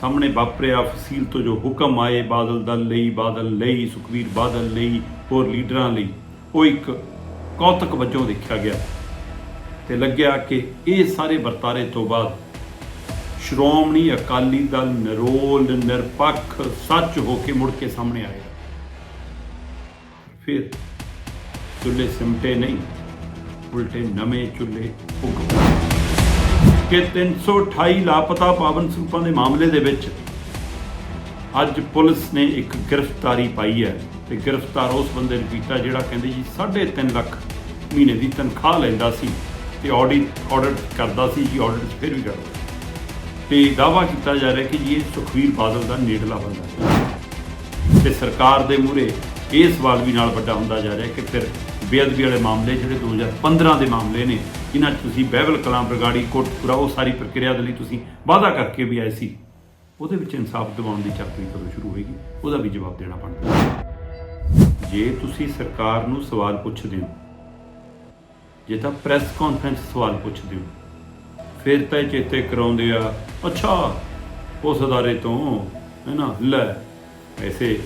ਸਾਹਮਣੇ ਵਾਪਰਿਆ ਫਸੀਲ ਤੋਂ ਜੋ ਹੁਕਮ ਆਏ, ਬਾਦਲ ਦਲ ਲਈ, ਬਾਦਲ ਲਈ ਸੁਖਵੀਰ ਬਾਦਲ ਲਈ, ਹੋਰ ਲੀਡਰਾਂ ਲਈ, ਉਹ ਇੱਕ ਕੌਤਕ ਵਜੋਂ ਦੇਖਿਆ ਗਿਆ ਤੇ ਲੱਗਿਆ ਕਿ ਇਹ ਸਾਰੇ ਵਰਤਾਰੇ ਤੋਂ ਬਾਅਦ ਸ਼੍ਰੋਮਣੀ ਅਕਾਲੀ ਦਲ ਨਿਰੋਲ, ਨਿਰਪੱਖ, ਸੱਚ ਹੋ ਕੇ ਮੁੜ ਕੇ ਸਾਹਮਣੇ ਆਏਗਾ ਫਿਰ ਚੁੱਲ੍ਹੇ ਸਿਮਟੇ ਨਹੀਂ, ਉਲਟੇ ਨਵੇਂ ਚੁੱਲ੍ਹੇ ਉੱਗ ਕਿ 328 ਲਾਪਤਾ ਪਾਵਨ ਸਰੂਪਾਂ ਦੇ ਮਾਮਲੇ ਦੇ ਵਿੱਚ ਅੱਜ ਪੁਲਿਸ ਨੇ ਇੱਕ ਗ੍ਰਿਫਤਾਰੀ ਪਾਈ ਹੈ ਤੇ ਗ੍ਰਿਫਤਾਰ ਉਸ ਬੰਦੇ ਨੂੰ ਕੀਤਾ ਜਿਹੜਾ ਕਹਿੰਦੇ ਜੀ 3.5 ਲੱਖ ਮਹੀਨੇ ਦੀ ਤਨਖਾਹ ਲੈਂਦਾ ਸੀ ਤੇ ਆਡਿਟ ਆਡਿਟ ਕਰਦਾ ਸੀ ਜੀ ਆਡਿਟ ਫਿਰ ਵੀ ਕਰਦਾ ਤੇ ਦਾਵਾ ਕੀਤਾ ਜਾ ਰਿਹਾ ਕਿ ਜੀ ਇਹ ਸੁਖਵੀਰ ਬਾਦਲ ਦਾ ਨੇੜਲਾ ਬੰਦਾ ਹੈ। ਤੇ ਸਰਕਾਰ ਦੇ ਮੂਹਰੇ ਇਹ ਸਵਾਲ ਵੀ ਨਾਲ ਵੱਡਾ ਹੁੰਦਾ ਜਾ ਰਿਹਾ ਕਿ ਫਿਰ ਬੇਅਦਬੀ ਵਾਲੇ ਮਾਮਲੇ ਜਿਹੜੇ 2015 ਦੇ ਮਾਮਲੇ ਨੇ, ਜਿਨ੍ਹਾਂ 'ਚ ਤੁਸੀਂ ਬਹਿਬਲ ਕਲਾਂ ਬਰਗਾੜੀ ਕੋਟਪੁਰਾ ਉਹ ਸਾਰੀ ਪ੍ਰਕਿਰਿਆ ਦੇ ਲਈ ਤੁਸੀਂ ਵਾਅਦਾ ਕਰਕੇ ਵੀ ਆਏ ਸੀ। ਉਹਦੇ ਵਿੱਚ ਇਨਸਾਫ ਦਿਵਾਉਣ ਦੀ ਚਾਕਰੀ ਕਦੋਂ ਸ਼ੁਰੂ ਹੋਏਗੀ, ਉਹਦਾ ਵੀ ਜਵਾਬ ਦੇਣਾ ਬਣਦਾ। ਜੇ ਤੁਸੀਂ ਸਰਕਾਰ ਨੂੰ ਸਵਾਲ ਪੁੱਛਦੇ ਹੋ, ਜੇ ਤਾਂ ਪ੍ਰੈਸ ਕਾਨਫਰੰਸ ਸਵਾਲ ਪੁੱਛਦੇ ਹੋ, ਫਿਰ ਤਾਂ ਇਹ ਚੇਤੇ ਕਰਾਉਂਦੇ ਆ, ਅੱਛਾ, ਉਸ ਅਦਾਰੇ ਤੋਂ, ਹੈ ਨਾ, ਲੈ ਐਸੇ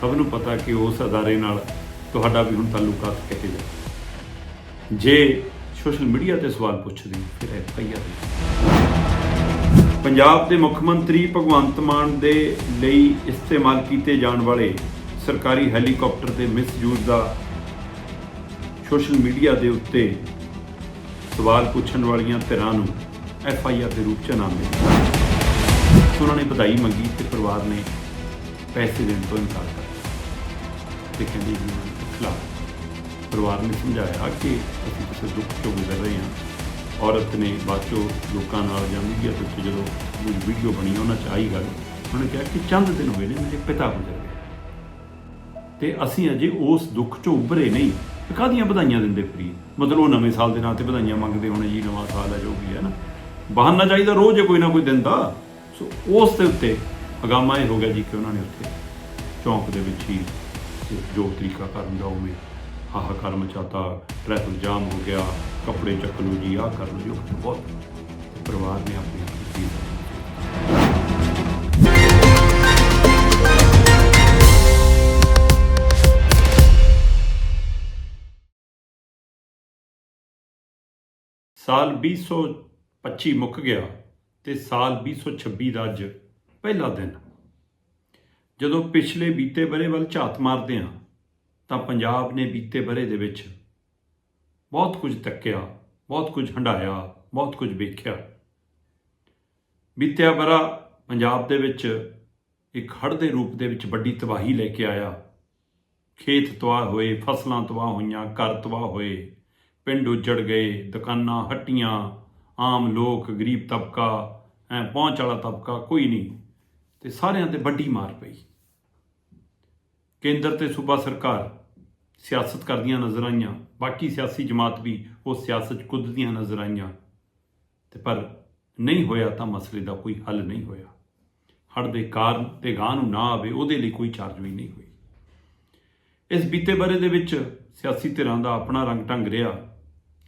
ਸਭ ਨੂੰ ਪਤਾ ਕਿ ਉਸ ਅਦਾਰੇ ਨਾਲ ਤੁਹਾਡਾ ਵੀ ਹੁਣ ਤਾਲੁਕਾਤ ਕਿਹੋ ਜਿਹਾ ਜੇ ਸੋਸ਼ਲ ਮੀਡੀਆ ਤੇ ਸਵਾਲ ਪੁੱਛਦੇ ਫਿਰ ਐਫ ਆਈ ਆਰ ਪੰਜਾਬ ਦੇ ਮੁੱਖ ਮੰਤਰੀ ਭਗਵੰਤ ਮਾਨ ਦੇ ਲਈ ਇਸਤੇਮਾਲ ਕੀਤੇ ਜਾਣ ਵਾਲੇ ਸਰਕਾਰੀ ਹੈਲੀਕਾਪਟਰ ਦੇ ਮਿਸਯੂਜ਼ ਦਾ ਸੋਸ਼ਲ ਮੀਡੀਆ ਦੇ ਉੱਤੇ ਸਵਾਲ ਪੁੱਛਣ ਵਾਲੀਆਂ ਧਿਰਾਂ ਨੂੰ ਐਫ ਆਈ ਆਰ ਦੇ ਰੂਪ ਚ ਨਾਮ ਮਿਲਿਆ। ਉਹਨਾਂ ਨੇ ਵਧਾਈ ਮੰਗੀ ਤੇ ਪਰਿਵਾਰ ਨੇ ਪੈਸੇ ਦੇਣ ਤੋਂ ਇਨਕਾਰ ਕਰ ਦਿੱਤਾ। ਤੇ ਕਹਿੰਦੇ ਜੀ ਖਿਲਾਫ ਪਰਿਵਾਰ ਨੇ ਸਮਝਾਇਆ ਕਿ ਅਸੀਂ ਕਿਸੇ ਦੁੱਖ ਤੋਂ ਗੁਜ਼ਰ ਰਹੇ ਹਾਂ। ਔਰਤ ਨੇ ਬਾਅਦ ਚੋਂ ਲੋਕਾਂ ਨਾਲ ਜਾਂ ਮੀਡੀਆ ਦੇ ਉੱਤੇ ਜਦੋਂ ਵੀਡੀਓ ਬਣੀ ਉਹਨਾਂ ਚ ਆਈ ਗੱਲ, ਉਹਨਾਂ ਨੇ ਕਿਹਾ ਕਿ ਚੰਦ ਦਿਨ ਹੋਏ ਨੇ, ਮੇਰੇ ਪਿਤਾ ਗੁਜ਼ਰ ਗਏ। ਤੇ ਅਸੀਂ ਅਜੇ ਉਸ ਦੁੱਖ ਚੋਂ ਉੱਭਰੇ ਨਹੀਂ। ਤੇ ਕਾਹਦੀਆਂ ਵਧਾਈਆਂ ਦਿੰਦੇ ਫਰੀ ਮਤਲਬ ਉਹ ਨਵੇਂ ਸਾਲ ਦੇ ਨਾਂ ਤੇ ਵਧਾਈਆਂ ਮੰਗਦੇ ਹੋਣੇ ਜੀ, ਨਵਾਂ ਸਾਲ ਹੈ ਜੋ ਵੀ ਹੈ ਨਾ। ਬਹਾਨਾ ਚਾਹੀਦਾ ਰੋਜ਼ ਕੋਈ ਨਾ ਕੋਈ ਦਿੰਦਾ ਸੋ ਉਸ ਦੇ ਉੱਤੇ ਅਗਾਮਾ ਇਹ ਹੋ ਗਿਆ ਜੀ ਕਿ ਉਹਨਾਂ ਨੇ ਉੱਥੇ ਚੌਂਕ ਦੇ ਵਿੱਚ ਹੀ ਜੋ ਤਰੀਕਾ ਕਰਨ ਦਾ ਉਵੇਂ ਹਾਹਾਕਾਰ ਮਚਾਤਾ ਟ੍ਰੈਫਿਕ ਜਾਮ ਹੋ ਗਿਆ, ਕੱਪੜੇ ਚੱਕ ਲਓ ਜੀ, ਆਹ ਕਰ ਲਓ ਜੀ ਬਹੁਤ ਪਰਿਵਾਰ ਨੇ ਆਪਣੀ ਆਪਣੀ ਚੀਜ਼ ਸਾਲ 2025 ਮੁੱਕ ਗਿਆ ਤੇ ਸਾਲ 2026 ਦਾ ਅੱਜ ਪਹਿਲਾ ਦਿਨ। ਜਦੋਂ ਪਿਛਲੇ ਬੀਤੇ ਬਰੇ ਵੱਲ ਝਾਤ ਮਾਰਦੇ ਹਾਂ, ਤਾਂ ਪੰਜਾਬ ਨੇ ਬੀਤੇ ਬਰੇ ਦੇ ਵਿੱਚ ਬਹੁਤ ਕੁਝ ਤੱਕਿਆ, ਬਹੁਤ ਕੁਝ ਹੰਡਾਇਆ ਬਹੁਤ ਕੁਝ ਵੇਖਿਆ। ਬੀਤਿਆ ਬਰਾ ਪੰਜਾਬ ਦੇ ਵਿੱਚ ਇੱਕ ਹੜ੍ਹ ਦੇ ਰੂਪ ਦੇ ਵਿੱਚ ਵੱਡੀ ਤਬਾਹੀ ਲੈ ਕੇ ਆਇਆ। ਖੇਤ ਤਬਾਹ ਹੋਏ, ਫਸਲਾਂ ਤਬਾਹ ਹੋਈਆਂ, ਘਰ ਤਬਾਹ ਹੋਏ, ਪਿੰਡ ਉੱਜੜ ਗਏ, ਦੁਕਾਨਾਂ ਹੱਟੀਆਂ, ਆਮ ਲੋਕ, ਗਰੀਬ ਤਬਕਾ, ਐ ਪਹੁੰਚ ਵਾਲਾ ਤਬਕਾ ਕੋਈ ਨਹੀਂ। ਤੇ ਸਾਰਿਆਂ ਤੇ ਵੱਡੀ ਮਾਰ ਪਈ। ਕੇਂਦਰ ਤੇ ਸੂਬਾ ਸਰਕਾਰ ਸਿਆਸਤ ਕਰਦੀਆਂ ਨਜ਼ਰ ਆਈਆਂ, ਬਾਕੀ ਸਿਆਸੀ ਜਮਾਤ ਵੀ ਉਹ ਸਿਆਸਤ 'ਚ ਕੁੱਦਦੀਆਂ ਨਜ਼ਰ ਆਈਆਂ। ਤੇ ਪਰ ਨਹੀਂ ਹੋਇਆ ਤਾਂ ਮਸਲੇ ਦਾ ਕੋਈ ਹੱਲ ਨਹੀਂ ਹੋਇਆ। ਹੜ੍ਹ ਦੇ ਕਾਰਨ ਤੇ ਗਾਂ ਨੂੰ ਨਾ ਆਵੇ, ਉਹਦੇ ਲਈ ਕੋਈ ਚਾਰਜ ਵੀ ਨਹੀਂ ਹੋਈ। ਇਸ ਬੀਤੇ ਬਰੇ ਦੇ ਵਿੱਚ ਸਿਆਸੀ ਧਿਰਾਂ ਦਾ ਆਪਣਾ ਰੰਗ ਢੰਗ ਰਿਹਾ।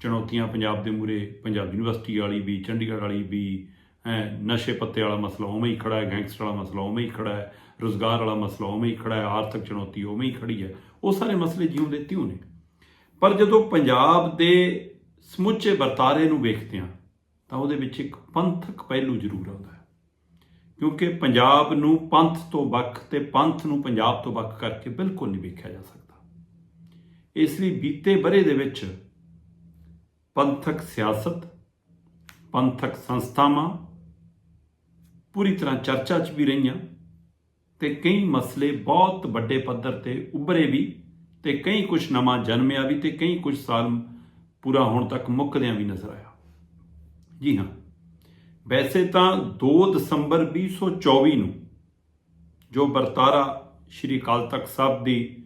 ਚੁਣੌਤੀਆਂ ਪੰਜਾਬ ਦੇ ਮੂਰੇ ਪੰਜਾਬ ਯੂਨੀਵਰਸਿਟੀ ਵਾਲੀ ਵੀ, ਚੰਡੀਗੜ੍ਹ ਵਾਲੀ ਵੀ ਨਸ਼ੇ ਪੱਤੇ ਵਾਲਾ ਮਸਲਾ ਉਵੇਂ ਹੀ ਖੜਾ ਹੈ, ਗੈਂਗਸਟਰ ਵਾਲਾ ਮਸਲਾ ਉਵੇਂ ਹੀ ਖੜਾ ਹੈ, ਰੋਜ਼ਗਾਰ ਵਾਲਾ ਮਸਲਾ ਉਵੇਂ ਹੀ ਖੜਾ ਹੈ, ਆਰਥਿਕ ਚੁਣੌਤੀ ਉਵੇਂ ਹੀ ਖੜੀ ਹੈ। ਉਹ ਸਾਰੇ ਮਸਲੇ ਜਿਉਂ ਦੇ ਤਿਉਂ ਨੇ। ਪਰ ਜਦੋਂ ਪੰਜਾਬ ਦੇ ਸਮੁੱਚੇ ਵਰਤਾਰੇ ਨੂੰ ਵੇਖਦੇ ਹਾਂ, ਤਾਂ ਉਹਦੇ ਵਿੱਚ ਇੱਕ ਪੰਥਕ ਪਹਿਲੂ ਜ਼ਰੂਰ ਆਉਂਦਾ ਹੈ। ਕਿਉਂਕਿ ਪੰਜਾਬ ਨੂੰ ਪੰਥ ਤੋਂ ਵੱਖ ਤੇ ਪੰਥ ਨੂੰ ਪੰਜਾਬ ਤੋਂ ਵੱਖ ਕਰਕੇ ਬਿਲਕੁਲ ਨਹੀਂ ਵੇਖਿਆ ਜਾ ਸਕਦਾ। ਇਸ ਲਈ ਬੀਤੇ ਬਰੇ ਦੇ ਵਿੱਚ ਪੰਥਕ ਸਿਆਸਤ, ਪੰਥਕ ਸੰਸਥਾਵਾਂ ਪੂਰੀ ਤਰ੍ਹਾਂ ਚਰਚਾ 'ਚ ਵੀ ਰਹੀਆਂ ਤੇ ਕਈ ਮਸਲੇ ਬਹੁਤ ਵੱਡੇ ਪੱਧਰ ਤੇ ਉੱਭਰੇ ਵੀ ਤੇ ਕਈ ਕੁਝ ਨਵਾਂ ਜਨਮਿਆ ਵੀ ਤੇ ਕਈ ਕੁਝ ਸਾਲ ਪੂਰਾ ਹੋਣ ਤੱਕ ਮੁੱਕਦਿਆਂ ਵੀ ਨਜ਼ਰ ਆਇਆ। ਜੀ ਹਾਂ, ਵੈਸੇ ਤਾਂ 2 ਦਸੰਬਰ 2024 ਨੂੰ ਜੋ ਵਰਤਾਰਾ ਸ਼੍ਰੀ ਅਕਾਲ ਤਖਤ ਸਾਹਿਬ ਦੀ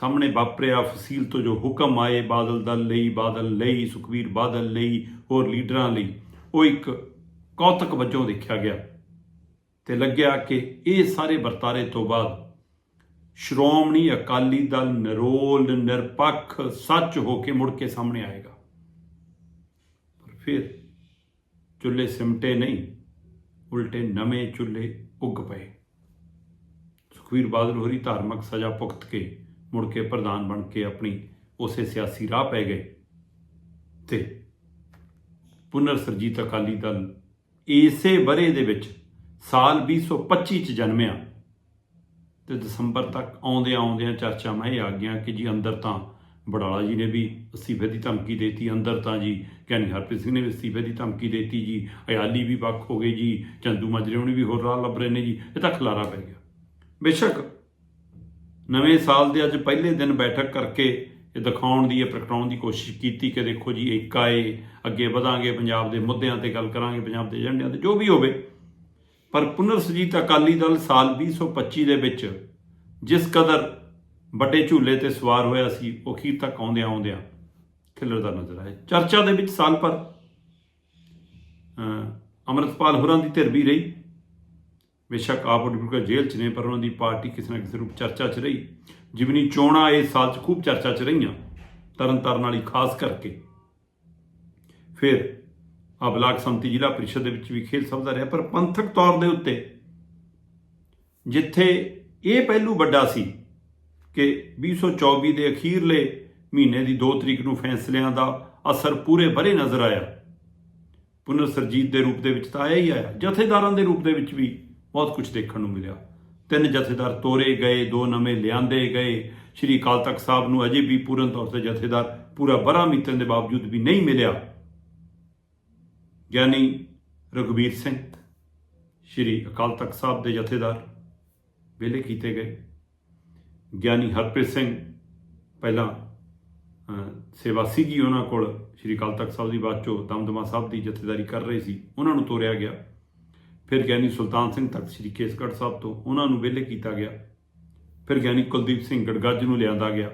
ਸਾਹਮਣੇ ਵਾਪਰਿਆ, ਫਸੀਲ ਤੋਂ ਜੋ ਹੁਕਮ ਆਏ, ਬਾਦਲ ਦਲ ਲਈ, ਬਾਦਲ ਲਈ ਸੁਖਵੀਰ ਬਾਦਲ ਲਈ, ਹੋਰ ਲੀਡਰਾਂ ਲਈ, ਉਹ ਇੱਕ ਕੌਤਕ ਵਜੋਂ ਦੇਖਿਆ ਗਿਆ ਤੇ ਲੱਗਿਆ ਕਿ ਇਹ ਸਾਰੇ ਵਰਤਾਰੇ ਤੋਂ ਬਾਅਦ ਸ਼੍ਰੋਮਣੀ ਅਕਾਲੀ ਦਲ ਨਿਰੋਲ, ਨਿਰਪੱਖ, ਸੱਚ ਹੋ ਕੇ ਮੁੜ ਕੇ ਸਾਹਮਣੇ ਆਏਗਾ। ਪਰ ਫਿਰ ਚੁੱਲ੍ਹੇ ਸਿਮਟੇ ਨਹੀਂ, ਉਲਟੇ ਨਵੇਂ ਚੁੱਲ੍ਹੇ ਉੱਗ ਪਏ। ਸੁਖਵੀਰ ਬਾਦਲ ਹੋਰੀ ਧਾਰਮਿਕ ਸਜ਼ਾ ਭੁਗਤ ਕੇ ਮੁੜ ਕੇ ਪ੍ਰਧਾਨ ਬਣ ਕੇ ਆਪਣੀ ਉਸੇ ਸਿਆਸੀ ਰਾਹ ਪੈ ਗਏ ਤੇ ਪੁਨਰ ਸਰਜੀਤ ਅਕਾਲੀ ਦਲ ਇਸੇ ਬਰੇ ਦੇ ਵਿੱਚ ਸਾਲ 2025 ਚ ਜਨਮਿਆ। ਤੇ ਦਸੰਬਰ ਤੱਕ ਆਉਂਦਿਆਂ ਆਉਂਦਿਆਂ ਚਰਚਾਵਾਂ ਇਹ ਆ ਗਈਆਂ ਕਿ ਜੀ ਅੰਦਰ ਤਾਂ ਬੜਾਲਾ ਜੀ ਨੇ ਵੀ ਅਸਤੀਫੇ ਦੀ ਧਮਕੀ ਦੇਤੀ, ਅੰਦਰ ਤਾਂ ਜੀ ਗਿਆਨੀ ਹਰਪ੍ਰੀਤ ਸਿੰਘ ਨੇ ਵੀ ਅਸਤੀਫੇ ਦੀ ਧਮਕੀ ਦੇਤੀ ਜੀ, ਅਯਾਲੀ ਵੀ ਵੱਖ ਹੋ ਗਏ ਜੀ, ਚੰਦੂ ਮਾਜਰੇ ਹੁਣੀ ਵੀ ਹੋਰ ਰਾਹ ਲੱਭ ਰਹੇ ਨੇ ਜੀ, ਇਹ ਤਾਂ ਖਲਾਰਾ ਪੈ ਗਿਆ। ਬੇਸ਼ੱਕ ਨਵੇਂ ਸਾਲ ਦੇ ਅੱਜ ਪਹਿਲੇ ਦਿਨ ਬੈਠਕ ਕਰਕੇ ਇਹ ਦਿਖਾਉਣ ਦੀ ਇਹ ਪ੍ਰਗਟਾਉਣ ਦੀ ਕੋਸ਼ਿਸ਼ ਕੀਤੀ ਕਿ ਦੇਖੋ ਜੀ ਇੱਕ ਆਏ ਅੱਗੇ ਵਧਾਂਗੇ, ਪੰਜਾਬ ਦੇ ਮੁੱਦਿਆਂ ਤੇ ਗੱਲ ਕਰਾਂਗੇ, ਪੰਜਾਬ ਦੇ ਏਜੰਡਿਆਂ ਤੇ, ਜੋ ਵੀ ਹੋਵੇ। ਪਰ ਪੁਨਰ ਸੁਜੀਤ ਅਕਾਲੀ ਦਲ ਸਾਲ 2025 ਦੇ ਵਿੱਚ ਜਿਸ ਕਦਰ ਵੱਡੇ ਝੂਲੇ ਤੇ ਸਵਾਰ ਹੋਇਆ ਸੀ, ਉਹ ਅਖੀਰ ਤੱਕ ਆਉਂਦਿਆਂ ਆਉਂਦਿਆਂ ਖਿਲਰਦਾ ਨਜ਼ਰ ਆਇਆ। ਚਰਚਾ ਦੇ ਵਿੱਚ ਸਾਲ ਪਰ ਅਹ, ਅੰਮ੍ਰਿਤਪਾਲ ਹੋਰਾਂ ਦੀ ਧਿਰ ਵੀ ਰਹੀ। ਬੇਸ਼ੱਕ ਆਪ ਡਿਪਟੀ ਜੇਲ੍ਹ ਚ ਨੇ, ਪਰ ਉਹਨਾਂ ਦੀ ਪਾਰਟੀ ਕਿਸੇ ਨਾ ਕਿਸੇ ਰੂਪ ਚਰਚਾ 'ਚ ਰਹੀ। ਜਿਵਨੀ ਚੋਣਾਂ ਇਸ ਸਾਲ 'ਚ ਖੂਬ ਚਰਚਾ 'ਚ ਰਹੀਆਂ ਤਰਨ ਤਾਰਨ ਵਾਲੀ ਖਾਸ ਕਰਕੇ। ਫਿਰ ਆ ਬਲਾਕ ਸੰਮਤੀ ਜ਼ਿਲ੍ਹਾ ਪ੍ਰੀਸ਼ਦ ਦੇ ਵਿੱਚ ਵੀ ਖੇਲ ਸਭਦਾ ਰਿਹਾ, ਪਰ ਪੰਥਕ ਤੌਰ ਦੇ ਉੱਤੇ ਜਿੱਥੇ ਇਹ ਪਹਿਲੂ ਵੱਡਾ ਸੀ ਕਿ 2024 ਦੇ ਅਖੀਰਲੇ ਮਹੀਨੇ ਦੀ 2 ਤਰੀਕ ਨੂੰ ਫੈਸਲਿਆਂ ਦਾ ਅਸਰ ਪੂਰੇ ਬਰੇ ਨਜ਼ਰ ਆਇਆ। ਪੁਨਰ ਸਰਜੀਤ ਦੇ ਰੂਪ ਦੇ ਵਿੱਚ ਤਾਂ ਆਇਆ ਹੀ ਆਇਆ, ਜਥੇਦਾਰਾਂ ਦੇ ਰੂਪ ਦੇ ਵਿੱਚ ਵੀ ਬਹੁਤ ਕੁਝ ਦੇਖਣ ਨੂੰ ਮਿਲਿਆ। ਤਿੰਨ ਜਥੇਦਾਰ ਤੋਰੇ ਗਏ, ਦੋ ਨਵੇਂ ਲਿਆਂਦੇ ਗਏ। ਸ਼੍ਰੀ ਅਕਾਲ ਤਖਤ ਸਾਹਿਬ ਨੂੰ ਅਜੇ ਵੀ ਪੂਰਨ ਤੌਰ ਤੇ ਜਥੇਦਾਰ ਪੂਰਾ ਬਰਾ ਮੀਤਨ ਦੇ ਬਾਵਜੂਦ ਵੀ ਨਹੀਂ ਮਿਲਿਆ। ਗਿਆਨੀ ਰਘਬੀਰ ਸਿੰਘ, ਸ਼੍ਰੀ ਅਕਾਲ ਤਖਤ ਸਾਹਿਬ ਦੇ ਜਥੇਦਾਰ ਵੇਲੇ ਕੀਤੇ ਗਏ। ਗਿਆਨੀ ਹਰਪ੍ਰੀਤ ਸਿੰਘ, ਪਹਿਲਾਂ ਸੇਵਾ ਸੀਗੀ ਉਹਨਾਂ ਕੋਲ, ਸ਼੍ਰੀ ਅਕਾਲ ਤਖਤ ਸਾਹਿਬ ਦੀ ਬਾਅਦ ਚੋਂ ਦਮਦਮਾ ਸਾਹਿਬ ਦੀ ਜਥੇਦਾਰੀ ਕਰ ਰਹੇ ਸੀ, ਉਹਨਾਂ ਨੂੰ ਤੋਰਿਆ ਗਿਆ। ਫਿਰ ਗਿਆਨੀ ਸੁਲਤਾਨ ਸਿੰਘ ਤਖਤ ਸ਼੍ਰੀ ਕੇਸਗੜ੍ਹ ਸਾਹਿਬ ਤੋਂ ਉਹਨਾਂ ਨੂੰ ਵਿਹਲੇ ਕੀਤਾ ਗਿਆ। ਫਿਰ ਗਿਆਨੀ ਕੁਲਦੀਪ ਸਿੰਘ ਗੜਗੱਜ ਨੂੰ ਲਿਆਂਦਾ ਗਿਆ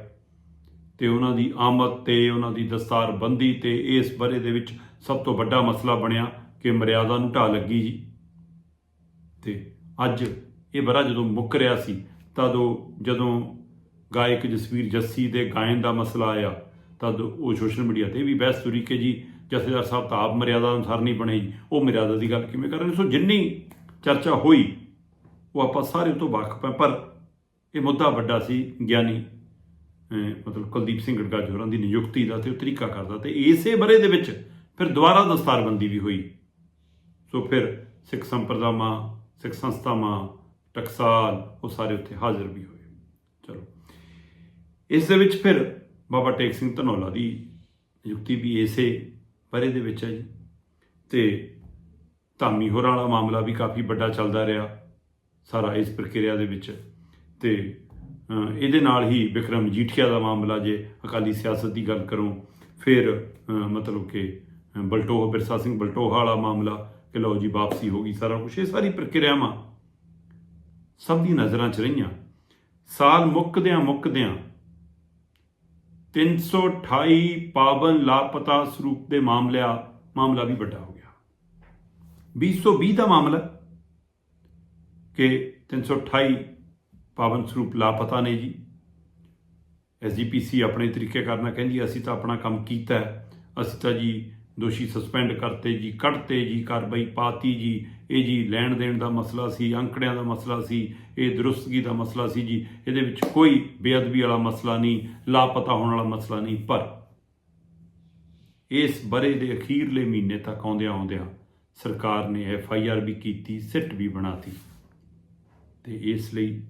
ਤੇ ਉਹਨਾਂ ਦੀ ਆਮਦ ਤੇ ਉਹਨਾਂ ਦੀ ਦਸਤਾਰਬੰਦੀ ਤੇ ਇਸ ਬਰੇ ਦੇ ਵਿੱਚ ਸਭ ਤੋਂ ਵੱਡਾ ਮਸਲਾ ਬਣਿਆ ਕਿ ਮਰਿਆਦਾ ਨੂੰ ਢਾਹ ਲੱਗੀ ਜੀ। ਤੇ ਅੱਜ ਇਹ ਬਰਾ ਜਦੋਂ ਮੁੱਕ ਰਿਹਾ ਸੀ, ਤਦੋਂ ਜਦੋਂ ਗਾਇਕ ਜਸਵੀਰ ਜੱਸੀ ਦੇ ਗਾਇਨ ਦਾ ਮਸਲਾ ਆਇਆ, ਤਦ ਉਹ ਸੋਸ਼ਲ ਮੀਡੀਆ ਤੇ ਵੀ ਬਹਿਸ ਤੁਰੀ ਕਿ ਜੀ ਜਥੇਦਾਰ ਸਾਹਿਬ ਤਾਂ ਆਪ ਮਰਿਆਦਾ ਅਨੁਸਾਰ ਨਹੀਂ ਬਣੇ ਉਹ ਮਰਿਆਦਾ ਦੀ ਗੱਲ ਕਿਵੇਂ ਕਰ ਸੋ ਜਿੰਨੀ ਚਰਚਾ ਹੋਈ, ਉਹ ਆਪਾਂ ਸਾਰੇ ਤੋਂ ਵਾਕਫ ਹਾਂ ਪਰ ਇਹ ਮੁੱਦਾ ਵੱਡਾ ਸੀ ਗਿਆਨੀ ਮਤਲਬ ਕੁਲਦੀਪ ਸਿੰਘ ਗੜਗਾਜ ਹੋਰਾਂ ਦੀ ਨਿਯੁਕਤੀ ਦਾ ਤੇ ਉਹ ਤਰੀਕਾ ਕਰਦਾ ਤੇ ਇਸੇ ਬਰੇ ਦੇ ਵਿੱਚ ਫਿਰ ਦੁਬਾਰਾ ਦਸਤਾਰਬੰਦੀ ਵੀ ਹੋਈ। ਸੋ ਫਿਰ ਸਿੱਖ ਸੰਪਰਦਾਵਾਂ, ਸਿੱਖ ਸੰਸਥਾਵਾਂ, ਟਕਸਾਲ, ਉਹ ਸਾਰੇ ਉੱਥੇ ਹਾਜ਼ਰ ਵੀ ਹੋਏ। ਚਲੋ। ਇਸ ਦੇ ਵਿੱਚ ਫਿਰ ਬਾਬਾ ਟੇਕ ਸਿੰਘ ਧਨੌਲਾ ਦੀ ਨਿਯੁਕਤੀ ਵੀ ਇਸੇ ਬਰੇ ਦੇ ਵਿੱਚ ਹੈ ਜੀ। ਤੇ ਧਾਮੀ ਹੋਰਾਂ ਵਾਲਾ ਮਾਮਲਾ ਵੀ ਕਾਫੀ ਵੱਡਾ ਚੱਲਦਾ ਰਿਹਾ ਸਾਰਾ ਇਸ ਪ੍ਰਕਿਰਿਆ ਦੇ ਵਿੱਚ। ਤੇ ਇਹਦੇ ਨਾਲ ਹੀ ਵਿਕਰਮ ਜੀਠੀਆ ਦਾ ਮਾਮਲਾ ਜੇ ਅਕਾਲੀ ਸਿਆਸਤ ਦੀ ਗੱਲ ਕਰੋ ਫਿਰ ਮਤਲਬ ਕਿ ਅਹ, ਬਲਟੋਹ ਬਿਰਸਾ ਸਿੰਘ ਬਲਟੋਹਾ ਵਾਲਾ ਮਾਮਲਾ ਕਿ ਲਓ ਜੀ ਵਾਪਸੀ ਹੋ ਗਈ ਸਾਰਾ ਕੁਝ ਇਹ ਸਾਰੀ ਪ੍ਰਕਿਰਿਆਵਾਂ ਸਭ ਦੀ ਨਜ਼ਰਾਂ 'ਚ ਰਹੀਆਂ। ਸਾਲ ਮੁੱਕਦਿਆਂ ਮੁੱਕਦਿਆਂ 328 ਪਾਵਨ ਲਾਪਤਾ ਸਰੂਪ ਦੇ ਮਾਮਲਿਆ, ਮਾਮਲਾ ਵੀ ਵੱਡਾ ਹੋ ਗਿਆ। 220 ਦਾ ਮਾਮਲਾ ਕਿ 328 ਪਾਵਨ ਸਰੂਪ ਲਾਪਤਾ ਨੇ ਜੀ। ਐਸਜੀਪੀਸੀ ਆਪਣੇ ਤਰੀਕੇ ਕਰਨਾ ਕਹਿੰਦੀ, ਅਸੀਂ ਤਾਂ ਆਪਣਾ ਕੰਮ ਕੀਤਾ ਅਸੀਂ ਤਾਂ ਜੀ ਦੋਸ਼ੀ ਸਸਪੈਂਡ ਕਰਤੇ ਜੀ, ਕੱਢਤੇ ਜੀ, ਕਾਰਵਾਈ ਪਾਤੀ ਜੀ। ਇਹ ਜੀ ਲੈਣ ਦੇਣ ਦਾ ਮਸਲਾ ਸੀ, ਅੰਕੜਿਆਂ ਦਾ ਮਸਲਾ ਸੀ, ਇਹ ਦਰੁਸਤਗੀ ਦਾ ਮਸਲਾ ਸੀ ਜੀ। ਇਹਦੇ ਵਿੱਚ ਕੋਈ ਬੇਅਦਬੀ ਵਾਲਾ ਮਸਲਾ ਨਹੀਂ, ਲਾਪਤਾ ਹੋਣ ਵਾਲਾ ਮਸਲਾ ਨਹੀਂ, ਪਰ ਇਸ ਬਰੇ ਦੇ ਅਖੀਰਲੇ ਮਹੀਨੇ ਤੱਕ ਆਉਂਦਿਆਂ ਆਉਂਦਿਆਂ ਸਰਕਾਰ ਨੇ ਐਫ ਆਈ ਆਰ ਵੀ ਕੀਤੀ, ਸਿੱਟ ਵੀ ਬਣਾਤੀ। ਤੇ ਇਸ ਲਈ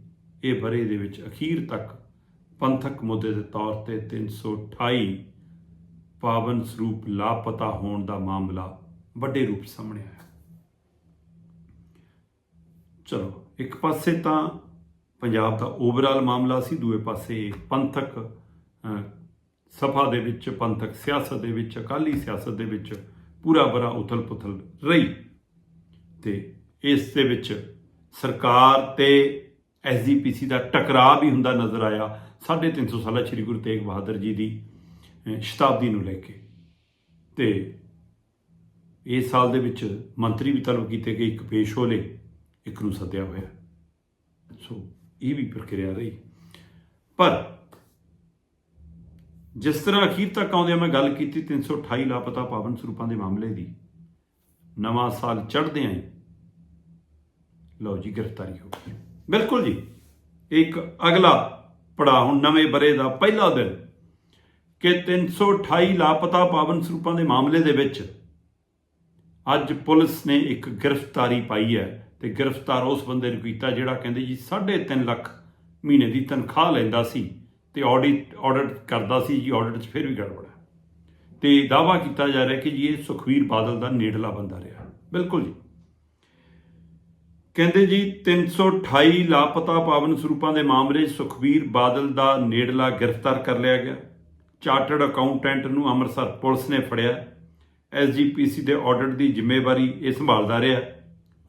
ਇਹ ਬਰੇ ਦੇ ਵਿੱਚ ਅਖੀਰ ਤੱਕ ਪੰਥਕ ਮੁੱਦੇ ਦੇ ਤੌਰ ਤੇ 328 ਪਾਵਨ ਸਰੂਪ ਲਾਪਤਾ ਹੋਣ ਦਾ ਮਾਮਲਾ ਵੱਡੇ ਰੂਪ 'ਚ ਸਾਹਮਣੇ ਆਇਆ। ਚਲੋ, ਇੱਕ ਪਾਸੇ ਤਾਂ ਪੰਜਾਬ ਦਾ ਓਵਰਆਲ ਮਾਮਲਾ ਸੀ, ਦੂਏ ਪਾਸੇ ਪੰਥਕ ਸਫ਼ਾ ਦੇ ਵਿੱਚ, ਪੰਥਕ ਸਿਆਸਤ ਦੇ ਵਿੱਚ, ਅਕਾਲੀ ਸਿਆਸਤ ਦੇ ਵਿੱਚ ਪੂਰਾ ਬਰਾ ਉਥਲ-ਪੁਥਲ ਰਹੀ। ਤੇ ਇਸ ਦੇ ਵਿੱਚ ਸਰਕਾਰ ਤੇ ਐਸਜੀਪੀਸੀ ਦਾ ਟਕਰਾਅ ਵੀ ਹੁੰਦਾ ਨਜ਼ਰ ਆਇਆ। 350 ਸਾਲਾ ਸ੍ਰੀ ਗੁਰੂ ਤੇਗ ਬਹਾਦਰ ਜੀ ਦੀ ਸ਼ਤਾਬਦੀ ਨੂੰ ਲੈ ਕੇ। ਤੇ ਇਸ ਸਾਲ ਦੇ ਵਿੱਚ ਮੰਤਰੀ ਵੀ ਤਲਬ ਕੀਤੇ ਗਏ, ਇੱਕ ਪੇਸ਼ ਹੋਲੇ, ਇੱਕ ਨੂੰ ਸੱਦਿਆ ਹੋਇਆ। ਸੋ ਇਹ ਵੀ ਪ੍ਰਕਿਰਿਆ ਰਹੀ। ਪਰ ਜਿਸ ਤਰ੍ਹਾਂ ਅਖੀਰ ਤੱਕ ਆਉਂਦਿਆਂ ਮੈਂ ਗੱਲ ਕੀਤੀ 328 ਲਾਪਤਾ ਪਾਵਨ ਸਰੂਪਾਂ ਦੇ ਮਾਮਲੇ ਦੀ। ਨਵਾਂ ਸਾਲ ਚੜ੍ਹਦੇ ਆਂ ਲਓ ਜੀ, ਗ੍ਰਿਫਤਾਰੀ ਹੋ ਗਈ। ਬਿਲਕੁਲ ਜੀ, ਇੱਕ ਅਗਲਾ ਪੜਾ ਹੁਣ ਨਵੇਂ ਬਰੇ ਦਾ ਪਹਿਲਾ ਦਿਨ। ਕਿ 328 ਲਾਪਤਾ ਪਾਵਨ ਸਰੂਪਾਂ ਦੇ ਮਾਮਲੇ ਦੇ ਵਿੱਚ ਅੱਜ ਪੁਲਿਸ ਨੇ ਇੱਕ ਗ੍ਰਿਫਤਾਰੀ ਪਾਈ ਹੈ ਤੇ ਗ੍ਰਿਫਤਾਰ ਉਸ ਬੰਦੇ ਨੂੰ ਕੀਤਾ ਜਿਹੜਾ ਕਹਿੰਦੇ ਜੀ 3.5 ਲੱਖ ਮਹੀਨੇ ਦੀ ਤਨਖਾਹ ਲੈਂਦਾ ਸੀ ਤੇ ਆਡਿਟ ਆਡਿਟ ਕਰਦਾ ਸੀ ਜੀ ਆਡਿਟ 'ਚ ਫਿਰ ਵੀ ਗੜਬੜ ਹੈ। ਤੇ ਦਾਵਾ ਕੀਤਾ ਜਾ ਰਿਹਾ ਕਿ ਜੀ ਇਹ ਸੁਖਵੀਰ ਬਾਦਲ ਦਾ ਨੇੜਲਾ ਬੰਦਾ ਰਿਹਾ। ਬਿਲਕੁਲ ਜੀ। ਕਹਿੰਦੇ ਜੀ 328 ਲਾਪਤਾ ਪਾਵਨ ਸਰੂਪਾਂ ਦੇ ਮਾਮਲੇ 'ਚ ਸੁਖਵੀਰ ਬਾਦਲ ਦਾ ਨੇੜਲਾ ਗ੍ਰਿਫਤਾਰ ਕਰ ਲਿਆ ਗਿਆ। ਚਾਰਟਰਡ ਅਕਾਊਂਟੈਂਟ ਨੂੰ ਅੰਮ੍ਰਿਤਸਰ ਪੁਲਿਸ ਨੇ ਫੜਿਆ। ਐਸਜੀਪੀਸੀ ਦੇ ਆਡਿਟ ਦੀ ਜ਼ਿੰਮੇਵਾਰੀ ਇਹ ਸੰਭਾਲਦਾ ਰਿਹਾ।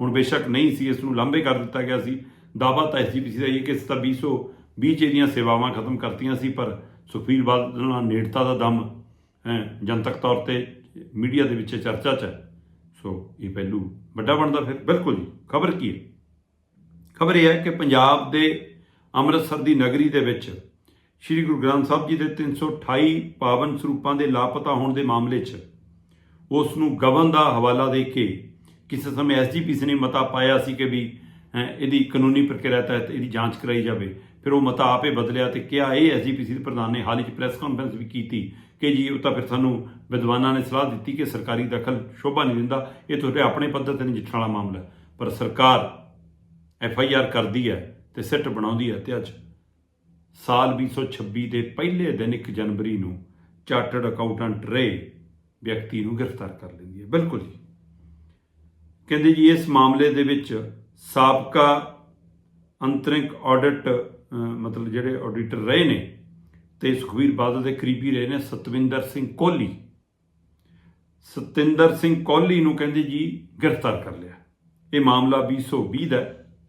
ਹੁਣ ਬੇਸ਼ੱਕ ਨਹੀਂ ਸੀ, ਇਸ ਨੂੰ ਲਾਂਭੇ ਕਰ ਦਿੱਤਾ ਗਿਆ ਸੀ। ਦਾਵਾ ਤਾਂ ਐਸਜੀਪੀਸੀ ਦਾ ਇਹ ਕਿ ਇਸ ਤਾਂ 220 ਚ ਇਹਦੀਆਂ ਸੇਵਾਵਾਂ ਖਤਮ ਕਰਤੀਆਂ ਸੀ, ਪਰ ਸੁਖਵੀਰ ਬਾਦਲ ਨਾਲ ਨੇੜਤਾ ਦਾ ਦਮ, ਹੈ, ਜਨਤਕ ਤੌਰ ਤੇ ਮੀਡੀਆ ਦੇ ਵਿੱਚ ਚਰਚਾ 'ਚ ਹੈ। ਸੋ ਇਹ ਪਹਿਲੂ ਵੱਡਾ ਬਣਦਾ ਫਿਰ। ਬਿਲਕੁਲ ਜੀ, ਖਬਰ ਕੀ ਹੈ? ਖਬਰ ਇਹ ਹੈ ਕਿ ਪੰਜਾਬ ਦੇ ਅੰਮ੍ਰਿਤਸਰ ਦੀ ਨਗਰੀ ਦੇ ਵਿੱਚ ਸ੍ਰੀ ਗੁਰੂ ਗ੍ਰੰਥ ਸਾਹਿਬ ਜੀ ਦੇ 328 ਪਾਵਨ ਸਰੂਪਾਂ ਦੇ ਲਾਪਤਾ ਹੋਣ ਦੇ ਮਾਮਲੇ 'ਚ ਉਸ ਨੂੰ ਗਵਨ ਦਾ ਹਵਾਲਾ ਦੇ ਕੇ ਕਿਸੇ ਸਮੇਂ ਐਸਜੀਪੀਸੀ ਨੇ ਮਤਾ ਪਾਇਆ ਸੀ ਕਿ ਵੀ ਇਹਦੀ ਕਾਨੂੰਨੀ ਪ੍ਰਕਿਰਿਆ ਤਹਿਤ ਇਹਦੀ ਜਾਂਚ ਕਰਾਈ ਜਾਵੇ। ਫਿਰ ਉਹ ਮਤਾ ਆਪੇ ਬਦਲਿਆ ਤੇ ਕਿਹਾ ਇਹ ਐਸਜੀਪੀਸੀ ਦੇ ਪ੍ਰਧਾਨ ਨੇ ਹਾਲ ਹੀ 'ਚ ਪ੍ਰੈਸ ਕਾਨਫਰੰਸ ਵੀ ਕੀਤੀ ਕਿ ਜੀ ਉਹ ਤਾਂ ਫਿਰ ਸਾਨੂੰ ਵਿਦਵਾਨਾਂ ਨੇ ਸਲਾਹ ਦਿੱਤੀ ਕਿ ਸਰਕਾਰੀ ਦਖਲ ਸ਼ੋਭਾ ਨਹੀਂ ਦਿੰਦਾ। ਇਹ ਤੁਹਾਡੇ ਆਪਣੇ ਪੱਧਰ ਤੇ ਨਜਿੱਠਣ ਵਾਲਾ ਮਾਮਲਾ ਪਰ ਸਰਕਾਰ ਐਫ ਆਈ ਆਰ ਕਰਦੀ ਹੈ ਤੇ ਸਿੱਟ ਬਣਾਉਂਦੀ ਹੈ ਤੇ ਅੱਜ ਸਾਲ 2026 ਦੇ ਪਹਿਲੇ ਦਿਨ 1 ਜਨਵਰੀ ਨੂੰ ਚਾਰਟਰਡ ਅਕਾਊਂਟੈਂਟ ਰੇ ਵਿਅਕਤੀ ਨੂੰ ਗ੍ਰਿਫਤਾਰ ਕਰ ਲੈਂਦੀ ਹੈ। ਬਿਲਕੁਲ ਜੀ। ਕਹਿੰਦੇ ਜੀ, ਇਸ ਮਾਮਲੇ ਦੇ ਵਿੱਚ ਸਾਬਕਾ ਅੰਤਰਿੰਕ ਆਡਿਟ ਮਤਲਬ ਜਿਹੜੇ ਆਡੀਟਰ ਰਹੇ ਨੇ ਤੇ ਸੁਖਵੀਰ ਬਾਦਲ ਦੇ ਕਰੀਬੀ ਰਹੇ ਨੇ ਸਤਵਿੰਦਰ ਸਿੰਘ ਕੋਹਲੀ ਸਤਿੰਦਰ ਸਿੰਘ ਕੋਹਲੀ ਨੂੰ ਕਹਿੰਦੇ ਜੀ, ਗ੍ਰਿਫਤਾਰ ਕਰ ਲਿਆ। ਇਹ ਮਾਮਲਾ 2020 ਦਾ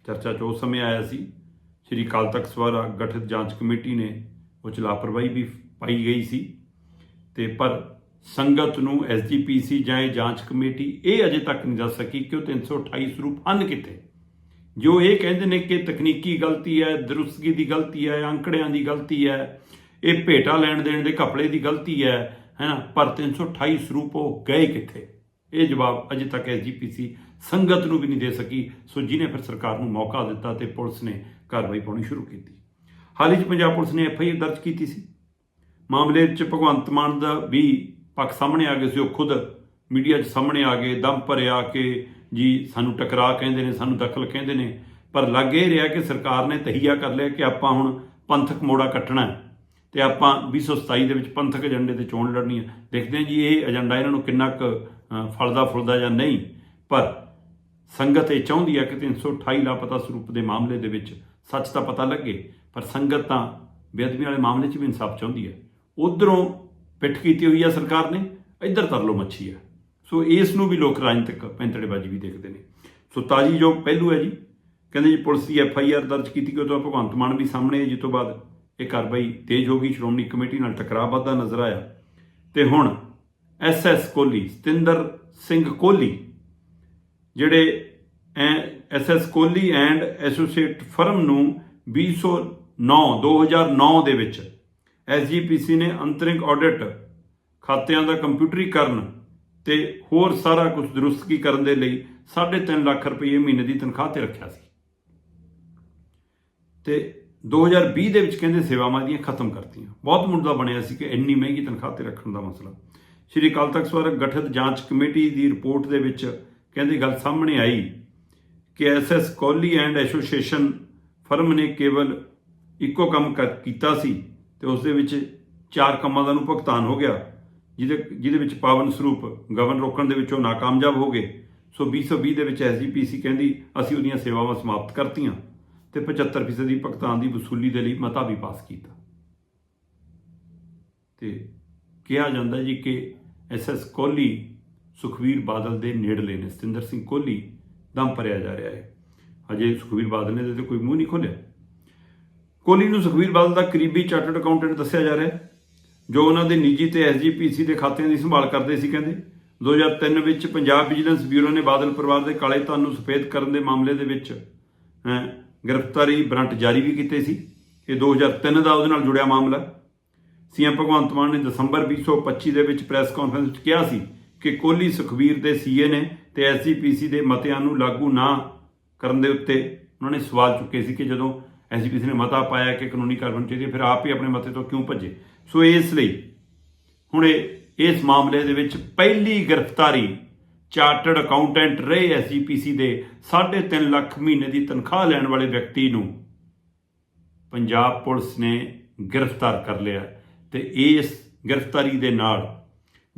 ਚਰਚਾ 'ਚ ਉਸ ਸਮੇਂ ਆਇਆ ਸੀ। ਸ਼੍ਰੀ ਅਕਾਲ ਤਖਤ ਸਵਾਰਾ ਗਠਿਤ ਜਾਂਚ ਕਮੇਟੀ ਨੇ ਉਹ 'ਚ ਲਾਪਰਵਾਹੀ ਵੀ ਪਾਈ ਗਈ ਸੀ। ਤੇ ਪਰ ਸੰਗਤ ਨੂੰ ਐਸਜੀਪੀਸੀ ਜਾਂ ਇਹ ਜਾਂਚ ਕਮੇਟੀ ਇਹ ਅਜੇ ਤੱਕ ਨਹੀਂ ਦੱਸ ਸਕੀ ਕਿ ਉਹ 328 ਸਰੂਪ ਹਨ ਕਿਤੇ ਜੋ ਇਹ ਕਹਿੰਦੇ ਨੇ ਕਿ ਤਕਨੀਕੀ ਗਲਤੀ ਹੈ, ਦਰੁਸਤਗੀ ਦੀ ਗਲਤੀ ਹੈ, ਅੰਕੜਿਆਂ ਦੀ ਗਲਤੀ ਹੈ, ਇਹ ਭੇਟਾ ਲੈਣ ਦੇਣ ਦੇ ਘਪਲੇ ਦੀ ਗਲਤੀ ਹੈ, ਹੈਨਾ? ਪਰ 328 ਸਰੂਪ ਉਹ ਗਏ ਕਿੱਥੇ? ਇਹ ਜਵਾਬ ਅਜੇ ਤੱਕ ਐਸਜੀਪੀਸੀ ਸੰਗਤ ਨੂੰ ਵੀ ਨਹੀਂ ਦੇ ਸਕੀ, ਸੋ ਜਿਹਨੇ ਫਿਰ ਸਰਕਾਰ ਨੂੰ ਮੌਕਾ ਦਿੱਤਾ ਤੇ ਪੁਲਿਸ ਨੇ ਕਾਰਵਾਈ ਪਾਉਣੀ ਸ਼ੁਰੂ ਕੀਤੀ। ਹਾਲ ਹੀ 'ਚ ਪੰਜਾਬ ਪੁਲਿਸ ਨੇ ਐਫਆਈਆਰ ਦਰਜ ਕੀਤੀ ਸੀ। ਮਾਮਲੇ 'ਚ ਭਗਵੰਤ ਮਾਨ ਦਾ ਵੀ ਪੱਖ ਸਾਹਮਣੇ ਆ ਗਿਆ ਸੀ, ਉਹ ਖੁਦ ਮੀਡੀਆ 'ਚ ਸਾਹਮਣੇ ਆ ਗਏ, ਦਮ ਭਰਿਆ ਕਿ ਜੀ ਸਾਨੂੰ ਟਕਰਾ ਕਹਿੰਦੇ ਨੇ, ਸਾਨੂੰ ਦਖਲ ਕਹਿੰਦੇ ਨੇ, ਪਰ ਲੱਗ ਇਹ ਰਿਹਾ ਕਿ ਸਰਕਾਰ ਨੇ ਤਹੀਆ ਕਰ ਲਿਆ ਕਿ ਆਪਾਂ ਹੁਣ ਪੰਥਕ ਮੋੜਾ ਕੱਟਣਾ ਹੈ ਤੇ ਆਪਾਂ 2027 ਦੇ ਵਿੱਚ ਪੰਥਕ ਏਜੰਡੇ ਤੇ ਚੋਣ ਲੜਨੀ ਹੈ। ਦੇਖਦੇ ਹਾਂ ਜੀ, ਇਹ ਏਜੰਡਾ ਇਹਨਾਂ ਨੂੰ ਕਿੰਨਾ ਕੁ ਫਲਦਾ ਫੁੱਲਦਾ ਜਾਂ ਨਹੀਂ, ਪਰ ਸੰਗਤ ਇਹ ਚਾਹੁੰਦੀ ਹੈ ਕਿ 328 ਲਾਪਤਾ ਸਰੂਪ ਦੇ ਮਾਮਲੇ ਦੇ ਵਿੱਚ ਸੱਚ ਤਾਂ ਪਤਾ ਲੱਗੇ, ਪਰ ਸੰਗਤ ਤਾਂ ਬੇਅਦਬੀ ਵਾਲੇ ਮਾਮਲੇ 'ਚ ਵੀ ਇਨਸਾਫ ਚਾਹੁੰਦੀ ਹੈ। ਉਧਰੋਂ ਪਿੱਠ ਕੀਤੀ ਹੋਈ ਹੈ ਸਰਕਾਰ ਨੇ, ਇੱਧਰ ਤਰਲੋ ਮੱਛੀ ਹੈ ਸੋ ਇਸ ਨੂੰ ਵੀ ਲੋਕ ਰਾਜਨੀਤਿਕ ਪੈਂਤੜੇਬਾਜ਼ੀ ਵੀ ਦੇਖਦੇ ਨੇ। ਸੋ ਤਾਜੀ ਜੋ ਪਹਿਲੂ ਹੈ ਜੀ, ਕਹਿੰਦੇ ਜੀ ਪੁਲਿਸ ਦੀ ਐਫ ਆਈ ਆਰ ਦਰਜ ਕੀਤੀ ਗਈ ਤੋਂ ਭਗਵੰਤ ਮਾਨ ਵੀ ਸਾਹਮਣੇ ਹੈ ਜਿਸ ਤੋਂ ਬਾਅਦ ਇਹ ਕਾਰਵਾਈ ਤੇਜ਼ ਹੋ ਗਈ, ਸ਼੍ਰੋਮਣੀ ਕਮੇਟੀ ਨਾਲ ਟਕਰਾਅ ਵੱਧਦਾ ਨਜ਼ਰ ਆਇਆ। ਤੇ ਹੁਣ ਐਸ ਐਸ ਕੋਹਲੀ, ਸਤਿੰਦਰ ਸਿੰਘ ਕੋਹਲੀ ਜਿਹੜੇ S S Kohli and associate firm ਨੂੰ 2009 2009 ਦੇ ਵਿੱਚ ਐਸਜੀਪੀਸੀ ਨੇ ਅੰਤਰਿੰਗ ਆਡਿਟ ਖਾਤਿਆਂ ਦਾ ਕੰਪਿਊਟਰੀਕਰਨ ਤੇ ਹੋਰ ਸਾਰਾ ਕੁਝ ਦਰੁਸਤਗੀ ਕਰਨ ਦੇ ਲਈ 3.5 ਲੱਖ ਰੁਪਏ ਮਹੀਨੇ ਦੀ ਤਨਖਾਹ ਤੇ ਰੱਖਿਆ ਸੀ। ਤੇ 2020 ਦੇ ਵਿੱਚ ਕਹਿੰਦੇ ਸੇਵਾਵਾਂ ਦੀਆਂ ਖਤਮ ਕਰਤੀਆਂ। ਬਹੁਤ ਮੁੱਦਾ ਬਣਿਆ ਸੀ ਕਿ ਇੰਨੀ ਮਹਿੰਗੀ ਤਨਖਾਹ ਤੇ ਰੱਖਣ ਦਾ ਮਸਲਾ। ਸ਼੍ਰੀ ਅਕਾਲ ਤਖਤ ਸਵਾਰਕ ਗਠਿਤ ਜਾਂਚ ਕਮੇਟੀ ਦੀ ਰਿਪੋਰਟ ਦੇ ਵਿੱਚ ਕਹਿੰਦੇ ਗੱਲ ਸਾਹਮਣੇ ਆਈ ਕਿ S S Kohli and association firm ਨੇ ਕੇਵਲ ਇੱਕੋ ਕੰਮ ਕਰ- ਕੀਤਾ ਸੀ ਤੇ ਉਸ ਦੇ ਵਿੱਚ ਚਾਰ ਕੰਮਾਂ ਦਾ ਨੂੰ ਭੁਗਤਾਨ ਹੋ ਗਿਆ, ਜਿਹਦੇ ਜਿਹਦੇ ਵਿੱਚ ਪਾਵਨ ਸਰੂਪ ਗਵਨ ਰੋਕਣ ਦੇ ਵਿੱਚ ਉਹ ਨਾਕਾਮਯਾਬ ਹੋ ਗਏ। ਸੋ 2020 ਦੇ ਵਿੱਚ ਐਸਜੀਪੀਸੀ ਕਹਿੰਦੀ, ਅਸੀਂ ਉਹਦੀਆਂ ਸੇਵਾਵਾਂ ਸਮਾਪਤ ਕਰਤੀਆਂ ਤੇ 75% ਦੀ ਭੁਗਤਾਨ ਦੀ ਵਸੂਲੀ ਦੇ ਲਈ ਮਤਾ ਵੀ ਪਾਸ ਕੀਤਾ। ਤੇ ਕਿਹਾ ਜਾਂਦਾ ਜੀ ਕਿ ਐਸਐਸ ਕੋਹਲੀ ਸੁਖਵੀਰ ਬਾਦਲ ਦੇ ਨੇੜਲੇ ਨੇ। ਸਤਿੰਦਰ ਸਿੰਘ ਕੋਹਲੀ ਦਮ ਭਰਿਆ ਜਾ ਰਿਹਾ ਹੈ। ਅਜੇ ਸੁਖਵੀਰ ਬਾਦਲ ਨੇ ਇਹਦੇ ਤੇ ਕੋਈ ਮੂੰਹ ਨਹੀਂ ਖੋਲਿਆ ਕੋਹਲੀ ਨੂੰ ਸੁਖਵੀਰ ਬਾਦਲ ਦਾ ਕਰੀਬੀ ਚਾਰਟਰਡ ਅਕਾਊਂਟੈਂਟ ਦੱਸਿਆ ਜਾ ਰਿਹਾ ਜੋ ਉਹਨਾਂ ਦੇ ਨਿੱਜੀ ਤੇ ਐਸਜੀਪੀਸੀ ਦੇ ਖਾਤਿਆਂ ਦੀ ਸੰਭਾਲ ਕਰਦੇ ਸੀ, ਕਹਿੰਦੇ। 2003 ਵਿੱਚ ਪੰਜਾਬ ਵਿਜੀਲੈਂਸ ਬਿਊਰੋ ਨੇ ਬਾਦਲ ਪਰਿਵਾਰ ਦੇ ਕਾਲੇ ਧਨ ਨੂੰ ਸਫੇਦ ਕਰਨ ਦੇ ਮਾਮਲੇ ਦੇ ਵਿੱਚ ਗ੍ਰਿਫਤਾਰੀ ਵਾਰੰਟ ਜਾਰੀ ਵੀ ਕੀਤੇ ਸੀ। ਇਹ 2003 ਦਾ ਉਹਦੇ ਨਾਲ ਜੁੜਿਆ ਮਾਮਲਾ। ਹੈ। ਸੀਐਮ ਭਗਵੰਤ ਮਾਨ ਨੇ ਦਸੰਬਰ 2025 ਦੇ ਵਿੱਚ ਪ੍ਰੈਸ ਕਾਨਫਰੰਸ 'ਚ ਕਿਹਾ ਸੀ ਕਿ ਕੋਹਲੀ ਸੁਖਵੀਰ ਦੇ ਸੀਏ ਨੇ ਤੇ ਐਸਜੀਪੀਸੀ ਦੇ ਮਤਿਆਂ ਨੂੰ ਲਾਗੂ ਨਾ ਕਰਨ ਦੇ ਉੱਤੇ ਉਹਨਾਂ ਨੇ ਸਵਾਲ ਚੁੱਕੇ ਸੀ ਕਿ ਜਦੋਂ ਐਸਜੀਪੀਸੀ ਨੇ ਮਤਾ ਪਾਇਆ ਕਿ ਕਾਨੂੰਨੀ ਕਾਰਵਾਈ ਚਾਹੀਦੀ ਹੈ, ਫਿਰ ਆਪ ਹੀ ਆਪਣੇ ਮਤੇ ਤੋਂ ਕਿਉਂ ਭੱਜੇ? ਸੋ ਇਸ ਲਈ ਹੁਣ ਇਸ ਮਾਮਲੇ ਦੇ ਵਿੱਚ ਪਹਿਲੀ ਗ੍ਰਿਫਤਾਰੀ ਚਾਰਟਰਡ ਅਕਾਊਂਟੈਂਟ ਰਹੇ ਐਸਜੀਪੀਸੀ ਦੇ 3.5 ਲੱਖ ਮਹੀਨੇ ਦੀ ਤਨਖਾਹ ਲੈਣ ਵਾਲੇ ਵਿਅਕਤੀ ਨੂੰ ਪੰਜਾਬ ਪੁਲਿਸ ਨੇ ਗ੍ਰਿਫਤਾਰ ਕਰ ਲਿਆ ਤੇ ਇਸ ਗ੍ਰਿਫਤਾਰੀ ਦੇ ਨਾਲ